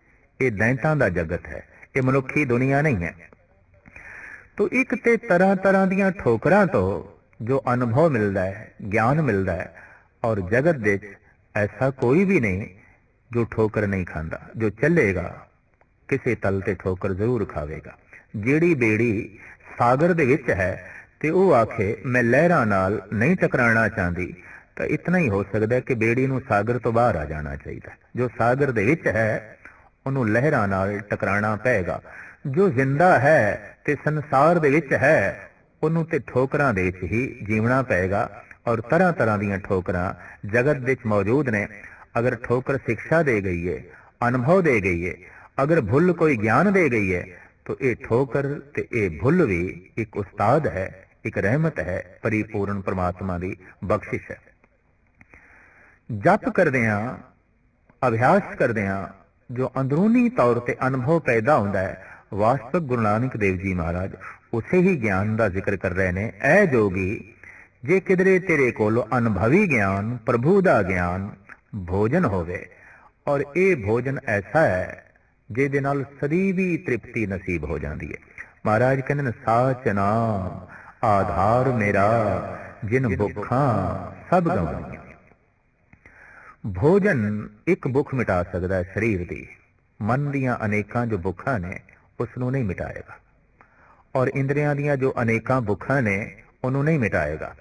ਇਹ ਦੈਂਤਾਂ ਦਾ ਜਗਤ ਹੈ, ਇਹ ਮਨੁੱਖੀ ਦੁਨੀਆ ਨਹੀਂ ਹੈ। ਤੋ ਇੱਕ ਤੇ ਤਰ੍ਹਾਂ ਤਰ੍ਹਾਂ ਦੀਆਂ ਠੋਕਰਾਂ ਤੋਂ ਜੋ ਅਨੁਭਵ ਮਿਲਦਾ ਹੈ, ਗਿਆਨ ਮਿਲਦਾ ਹੈ, ਔਰ ਜਗਤ ਦੇ ਵਿੱਚ ਐਸਾ ਕੋਈ ਵੀ ਨਹੀਂ ਜੋ ਠੋਕਰ ਨਹੀਂ ਖਾਂਦਾ, ਜੋ ਚੱਲੇਗਾ, ਕਿਸੇ ਤਲ ਤੇ ਠੋਕਰ ਜ਼ਰੂਰ ਖਾਵੇਗਾ। ਜਿਹੜੀ ਬੇੜੀ ਸਾਗਰ ਦੇ ਵਿੱਚ ਹੈ ਤੇ ਉਹ ਆਖੇ, ਮੈਂ ਲਹਿਰਾਂ ਨਾਲ ਨਹੀਂ ਟਕਰਾਣਾ ਚਾਹੁੰਦੀ, ਤਾਂ ਇਤਨਾ ਹੀ ਹੋ ਸਕਦਾ ਕਿ ਬੇੜੀ ਨੂੰ ਸਾਗਰ ਤੋਂ ਬਾਹਰ ਆ ਜਾਣਾ ਚਾਹੀਦਾ ਜੋ ਸਾਗਰ ਦੇ ਵਿੱਚ ਹੈ ਉਹਨੂੰ ਲਹਿਰਾਂ ਨਾਲ ਟਕਰਾਣਾ ਪਏਗਾ। ਜੋ ਜ਼ਿੰਦਾ ਹੈ ਤੇ ਸੰਸਾਰ ਦੇ ਵਿੱਚ ਹੈ, ਉਹਨੂੰ ਤੇ ਠੋਕਰਾਂ ਦੇ ਵਿੱਚ ਹੀ ਜੀਵਣਾ ਪਏਗਾ ਔਰ ਤਰ੍ਹਾਂ ਤਰ੍ਹਾਂ ਦੀਆਂ ਠੋਕਰਾਂ ਜਗਤ ਵਿੱਚ ਮੌਜੂਦ ਨੇ। ਅਗਰ ਠੋਕਰ ਸਿੱਖਿਆ ਦੇ ਗਈ ਹੈ ਅਨੁਭਵ ਦੇ ਗਈ ਹੈ ਅਗਰ ਭੁੱਲ ਕੋਈ ਗਿਆਨ ਦੇ ਗਈ ਹੈ ਤਾਂ ਇਹ ਠੋਕਰ ਤੇ ਇਹ ਭੁੱਲ ਵੀ ਇੱਕ ਉਸਤਾਦ ਹੈ, ਇੱਕ ਰਹਿਮਤ ਹੈ, ਪਰਿਪੂਰਨ ਪ੍ਰਮਾਤਮਾ ਦੀ ਬਖਸ਼ਿਸ਼ ਹੈ। ਜਪ ਕਰਦੇ ਆ ਅਭਿਆਸ ਕਰਦੇ ਆ ਜੋ ਅੰਦਰੂਨੀ ਤੌਰ ਤੇ ਅਨੁਭਵ ਪੈਦਾ ਹੁੰਦਾ ਹੈ ਵਾਸਤਵ ਗੁਰੂ ਨਾਨਕ ਦੇਵ ਜੀ ਮਹਾਰਾਜ ਉਸੇ ਹੀ ਗਿਆਨ ਦਾ ਜ਼ਿਕਰ ਕਰ ਰਹੇ ਨੇ। ਐ ਜੋਗੀ ਜੇ ਕਿਦਰੇ ਤੇਰੇ ਕੋਲ ਅਨੁਭਵੀ ਗਿਆਨ ਪ੍ਰਭੂ ਦਾ ਗਿਆਨ ਭੋਜਨ ਹੋਵੇ ਔਰ ਇਹ ਭੋਜਨ ਐਸਾ ਹੈ ਜਿਹਦੇ ਨਾਲ ਸਦੀ ਵੀ ਤ੍ਰਿਪਤੀ ਨਸੀਬ ਹੋ ਜਾਂਦੀ ਹੈ। ਮਹਾਰਾਜ ਕਹਿੰਦੇ ਨੇ ਸਾਚ ਨਾਮ ਆਧਾਰ ਮੇਰਾ ਜਿਨ ਭੁੱਖਾਂ ਸਭ ਗਵਾਈਆਂ ਭੋਜਨ ਇੱਕ ਭੁੱਖ ਮਿਟਾ ਸਕਦਾ ਹੈ ਸਰੀਰ ਦੀ। ਮਨ ਦੀਆਂ ਅਨੇਕਾਂ ਜੋ ਭੁੱਖਾਂ ਨੇ ਉਸ ਨੂੰ ਨਹੀਂ ਮਿਟਾਏਗਾ। ਔਰ ਇੰਦਰੀਆਂ ਦੀਆਂ ਜੋ ਅਨੇਕਾਂ ਭੁੱਖਾਂ ਨੇ, ਉਹਨੂੰ ਨਹੀਂ ਮਿਟਾਏਗਾ।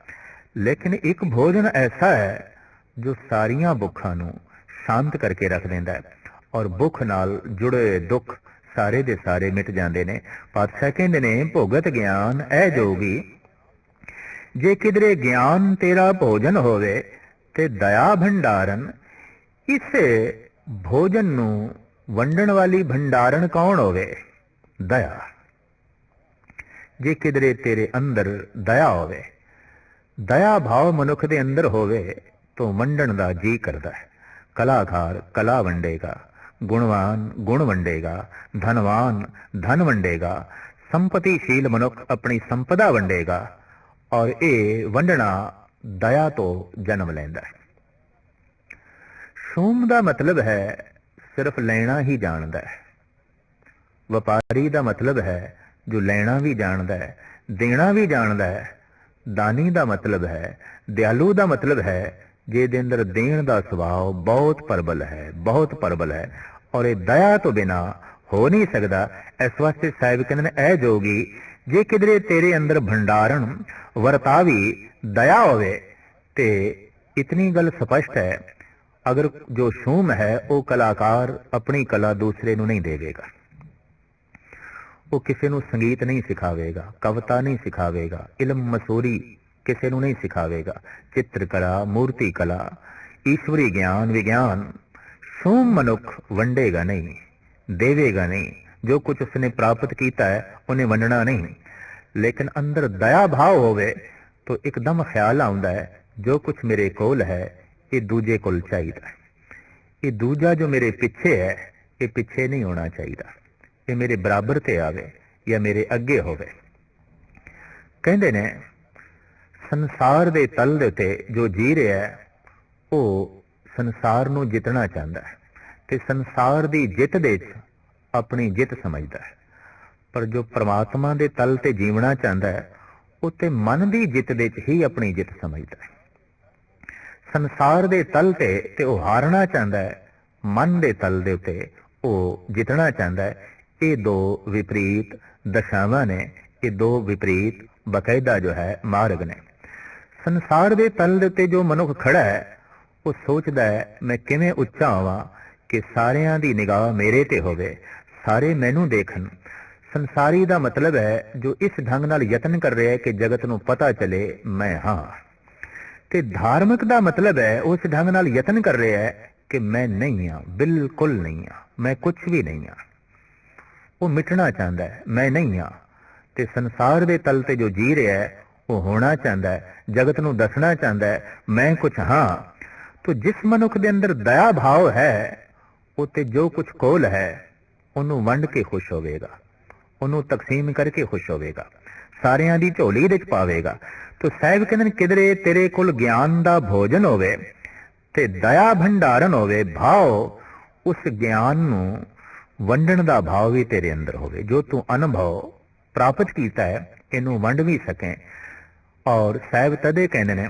ਲੇਕਿਨ ਇੱਕ ਭੋਜਨ ਐਸਾ ਹੈ, ਜੋ ਸਾਰੀਆਂ ਭੁੱਖਾਂ ਨੂੰ ਸ਼ਾਂਤ ਕਰਕੇ ਰੱਖ ਦਿੰਦਾ ਹੈ। ਔਰ ਭੁੱਖ ਨਾਲ ਜੁੜੇ ਦੁੱਖ ਸਾਰੇ ਦੇ ਸਾਰੇ ਮਿਟ ਜਾਂਦੇ ਨੇ। ਪਾਤਸ਼ਾਹ ਕਹਿੰਦੇ ਨੇ, ਭੋਗਤ ਗਿਆਨ, ਇਹ ਜੋਗੀ, ਜੇ ਕਿਧਰੇ ਗਿਆਨ ਤੇਰਾ ਭੋਜਨ ਹੋਵੇ ਤੇ ਦਇਆ ਭੰਡਾਰਨ, ਇਸੇ ਭੋਜਨ ਨੂੰ ਵੰਡਣ ਵਾਲੀ ਭੰਡਾਰਨ ਕੌਣ ਹੋਵੇ? ਦਇਆ। ਜੇ ਕਿਧਰੇ ਤੇਰੇ ਅੰਦਰ ਦਇਆ ਹੋਵੇ, ਦਇਆ ਭਾਵ ਮਨੁੱਖ ਦੇ ਅੰਦਰ ਹੋਵੇ, ਤਾਂ ਵੰਡਣ ਦਾ ਜੀ ਕਰਦਾ ਹੈ। ਕਲਾਕਾਰ ਕਲਾ ਵੰਡੇਗਾ, ਗੁਣਵਾਨ ਗੁਣ ਵੰਡੇਗਾ, ਧਨਵਾਨ ਧਨ ਵੰਡੇਗਾ, ਸੰਪਤੀਸ਼ੀਲ ਮਨੁੱਖ ਆਪਣੀ ਸੰਪਦਾ ਵੰਡੇਗਾ, ਔਰ ਇਹ ਵੰਡਣਾ ਦਇਆ ਤੋਂ ਜਨਮ ਲੈਂਦਾ ਹੈ। ਸ਼ੂਮ ਦਾ ਮਤਲਬ ਹੈ ਸਿਰਫ ਲੈਣਾ ਹੀ ਜਾਣਦਾ ਹੈ। ਵਪਾਰੀ ਦਾ ਮਤਲਬ ਹੈ ਜੋ ਲੈਣਾ ਵੀ ਜਾਣਦਾ ਹੈ, ਦੇਣਾ ਵੀ ਜਾਣਦਾ ਹੈ। ਦਾਨੀ ਦਾ ਮਤਲਬ ਹੈ, ਦਿਆਲੂ ਦਾ ਮਤਲਬ ਹੈ, ਜਿਹਦੇ ਅੰਦਰ ਦੇਣ ਦਾ ਸੁਭਾਅ ਬਹੁਤ ਪਰਬਲ ਹੈ, ਬਹੁਤ ਪਰਬਲ ਹੈ। ਔਰ ਇਹ ਦਇਆ ਤੋਂ ਬਿਨਾ ਹੋ ਨਹੀਂ ਸਕਦਾ। ਇਸ ਵਾਸਤੇ ਸਾਹਿਬ ਕਹਿੰਦੇ ਨੇ, ਇਹ ਜੋਗੀ ਜੇ ਕਿਧਰੇ ਤੇਰੇ ਅੰਦਰ ਭੰਡਾਰਨ ਵਰਤਾਵੀ, ਦਇਆ ਹੋਵੇ, ਤੇ ਇਤਨੀ ਗੱਲ ਸਪਸ਼ਟ ਹੈ, ਅਗਰ ਜੋ ਸ਼ੂਮ ਹੈ, ਉਹ ਕਲਾਕਾਰ ਆਪਣੀ ਕਲਾ ਦੂਸਰੇ ਨੂੰ ਨਹੀਂ ਦੇਵੇਗਾ। ਉਹ ਕਿਸੇ ਨੂੰ ਸੰਗੀਤ ਨਹੀਂ ਸਿਖਾਵੇਗਾ, ਕਵਿਤਾ ਨਹੀਂ ਸਿਖਾਵੇਗਾ, ਇਲਮ ਮਸੂਰੀ ਕਿਸੇ ਨੂੰ ਨਹੀਂ ਸਿਖਾਵੇਗਾ ਚਿੱਤਰ ਕਲਾ ਮੂਰਤੀ ਕਲਾ, ਈਸ਼ਵਰੀ ਗਿਆਨ, ਵਿਗਿਆਨ, ਸ਼ੂਮ ਮਨੁੱਖ ਵੰਡੇਗਾ ਨਹੀਂ, ਦੇਵੇਗਾ ਨਹੀਂ। ਜੋ ਕੁਝ ਉਸਨੇ ਪ੍ਰਾਪਤ ਕੀਤਾ ਹੈ, ਉਹਨੇ ਵੰਡਣਾ ਨਹੀਂ। ਲੇਕਿਨ ਅੰਦਰ ਦਇਆ ਭਾਵ ਹੋਵੇ, ਤਾਂ ਇੱਕਦਮ ਖਿਆਲ ਆਉਂਦਾ ਹੈ, ਜੋ ਕੁਝ ਮੇਰੇ ਕੋਲ ਹੈ, ਇਹ ਦੂਜੇ ਕੋਲ ਚਾਹੀਦਾ ਇਹ ਦੂਜਾ ਜੋ ਮੇਰੇ ਪਿੱਛੇ ਹੈ, ਇਹ ਪਿੱਛੇ ਨਹੀਂ ਹੋਣਾ ਚਾਹੀਦਾ। ਇਹ ਮੇਰੇ ਬਰਾਬਰ ਤੇ ਆਵੇ ਜਾਂ ਮੇਰੇ ਅੱਗੇ ਹੋਵੇ। ਕਹਿੰਦੇ ਨੇ, ਸੰਸਾਰ ਦੇ ਤਲ ਦੇ ਉੱਤੇ ਜੋ ਜੀ ਰਿਹਾ ਹੈ, ਉਹ ਸੰਸਾਰ ਨੂੰ ਜਿੱਤਣਾ ਚਾਹੁੰਦਾ ਹੈ। ਤੇ ਸੰਸਾਰ ਦੀ ਜਿੱਤ ਦੇ ਵਿੱਚ ਆਪਣੀ ਜਿੱਤ ਸਮਝਦਾ ਹੈ। ਪਰ ਜੋ ਪ੍ਰਮਾਤਮਾ ਦੇ ਤਲ ਤੇ ਜੀਵਣਾ ਚਾਹੁੰਦਾ ਹੈ, ਉਹ ਤੇ ਮਨ ਦੀ ਜਿੱਤ ਦੇ ਵਿੱਚ ਹੀ ਆਪਣੀ ਜਿੱਤ ਸਮਝਦਾ ਹੈ। ਸੰਸਾਰ ਦੇ ਤਲ ਤੇ ਤੇ ਉਹ ਹਾਰਨਾ ਚਾਹੁੰਦਾ ਹੈ, ਮਨ ਦੇ ਤਲ ਦੇ ਉੱਤੇ ਉਹ ਜਿੱਤਣਾ ਚਾਹੁੰਦਾ ਹੈ। ਇਹ ਦੋ ਵਿਪਰੀਤ ਦਸ਼ਾਵਾਂ ਨੇ, ਇਹ ਦੋ ਵਿਪਰੀਤ ਬਕਾਇਦਾ ਜੋ ਹੈ, ਮਾਰਗ ਨੇ। ਸੰਸਾਰ ਦੇ ਤਲ ਦੇ ਉੱਤੇ ਜੋ ਮਨੁੱਖ ਖੜਾ ਹੈ, ਉਹ ਸੋਚਦਾ ਹੈ, ਮੈਂ ਕਿਵੇਂ ਉੱਚਾ ਹੋਵਾਂ ਕਿ ਸਾਰਿਆਂ ਦੀ ਨਿਗਾਹ ਮੇਰੇ ਤੇ ਹੋਵੇ ਸਾਰੇ ਮੈਨੂੰ ਦੇਖਣ। ਸੰਸਾਰੀ ਦਾ ਮਤਲਬ ਹੈ, ਜੋ ਇਸ ਢੰਗ ਨਾਲ ਯਤਨ ਕਰ ਰਿਹਾ ਹੈ ਕਿ ਜਗਤ ਨੂੰ ਪਤਾ ਚਲੇ, ਮੈਂ ਹਾਂ। ਤੇ ਧਾਰਮਿਕ ਦਾ ਮਤਲਬ ਹੈ ਉਸ ਢੰਗ ਨਾਲ ਯਤਨ ਕਰ ਰਿਹਾ ਹੈ ਕਿ ਮੈਂ ਨਹੀਂ ਹਾਂ, ਬਿਲਕੁਲ ਨਹੀਂ ਹਾਂ, ਮੈਂ ਕੁਝ ਵੀ ਨਹੀਂ ਹਾਂ। ਉਹ ਮਿਟਣਾ ਚਾਹੁੰਦਾ ਹੈ, ਮੈਂ ਨਹੀਂ ਹਾਂ। ਤੇ ਸੰਸਾਰ ਦੇ ਤਲ ਤੇ ਜੋ ਜੀ ਰਿਹਾ ਹੈ, ਉਹ ਹੋਣਾ ਚਾਹੁੰਦਾ ਹੈ, ਜਗਤ ਨੂੰ ਦੱਸਣਾ ਚਾਹੁੰਦਾ ਹੈ, ਮੈਂ ਕੁਝ ਹਾਂ। ਤੋ ਜਿਸ ਮਨੁੱਖ ਦੇ ਅੰਦਰ ਦਇਆ ਭਾਵ ਹੈ, ਉਹ ਤੇ ਜੋ ਕੁਝ ਕੋਲ ਹੈ ਉਹਨੂੰ ਵੰਡ ਕੇ ਖੁਸ਼ ਹੋਵੇਗਾ। ਉਹਨੂੰ ਤਕਸੀਮ ਕਰਕੇ ਖੁਸ਼ ਹੋਵੇਗਾ। ਸਾਰਿਆਂ ਦੀ ਝੋਲੀ ਵਿੱਚ ਪਾਵੇਗਾ। ਤੋ ਸਾਹਿਬ ਕਹਿੰਦੇ ਨੇ, ਕਿਧਰੇ ਤੇਰੇ ਕੋਲ ਗਿਆਨ ਦਾ ਭੋਜਨ ਹੋਵੇ ਤੇ ਦਇਆ ਭੰਡਾਰਨ ਹੋਵੇ ਭਾਵ ਉਸ ਗਿਆਨ ਨੂੰ ਵੰਡਣ ਦਾ ਭਾਵ ਵੀ ਤੇਰੇ ਅੰਦਰ ਹੋਵੇ। ਜੋ ਤੂੰ ਅਨੁਭਵ ਪ੍ਰਾਪਤ ਕੀਤਾ ਹੈ, ਇਹਨੂੰ ਵੰਡ ਵੀ ਸਕੇ। ਔਰ ਸਾਹਿਬ ਤਦੇ ਕਹਿੰਦੇ ਨੇ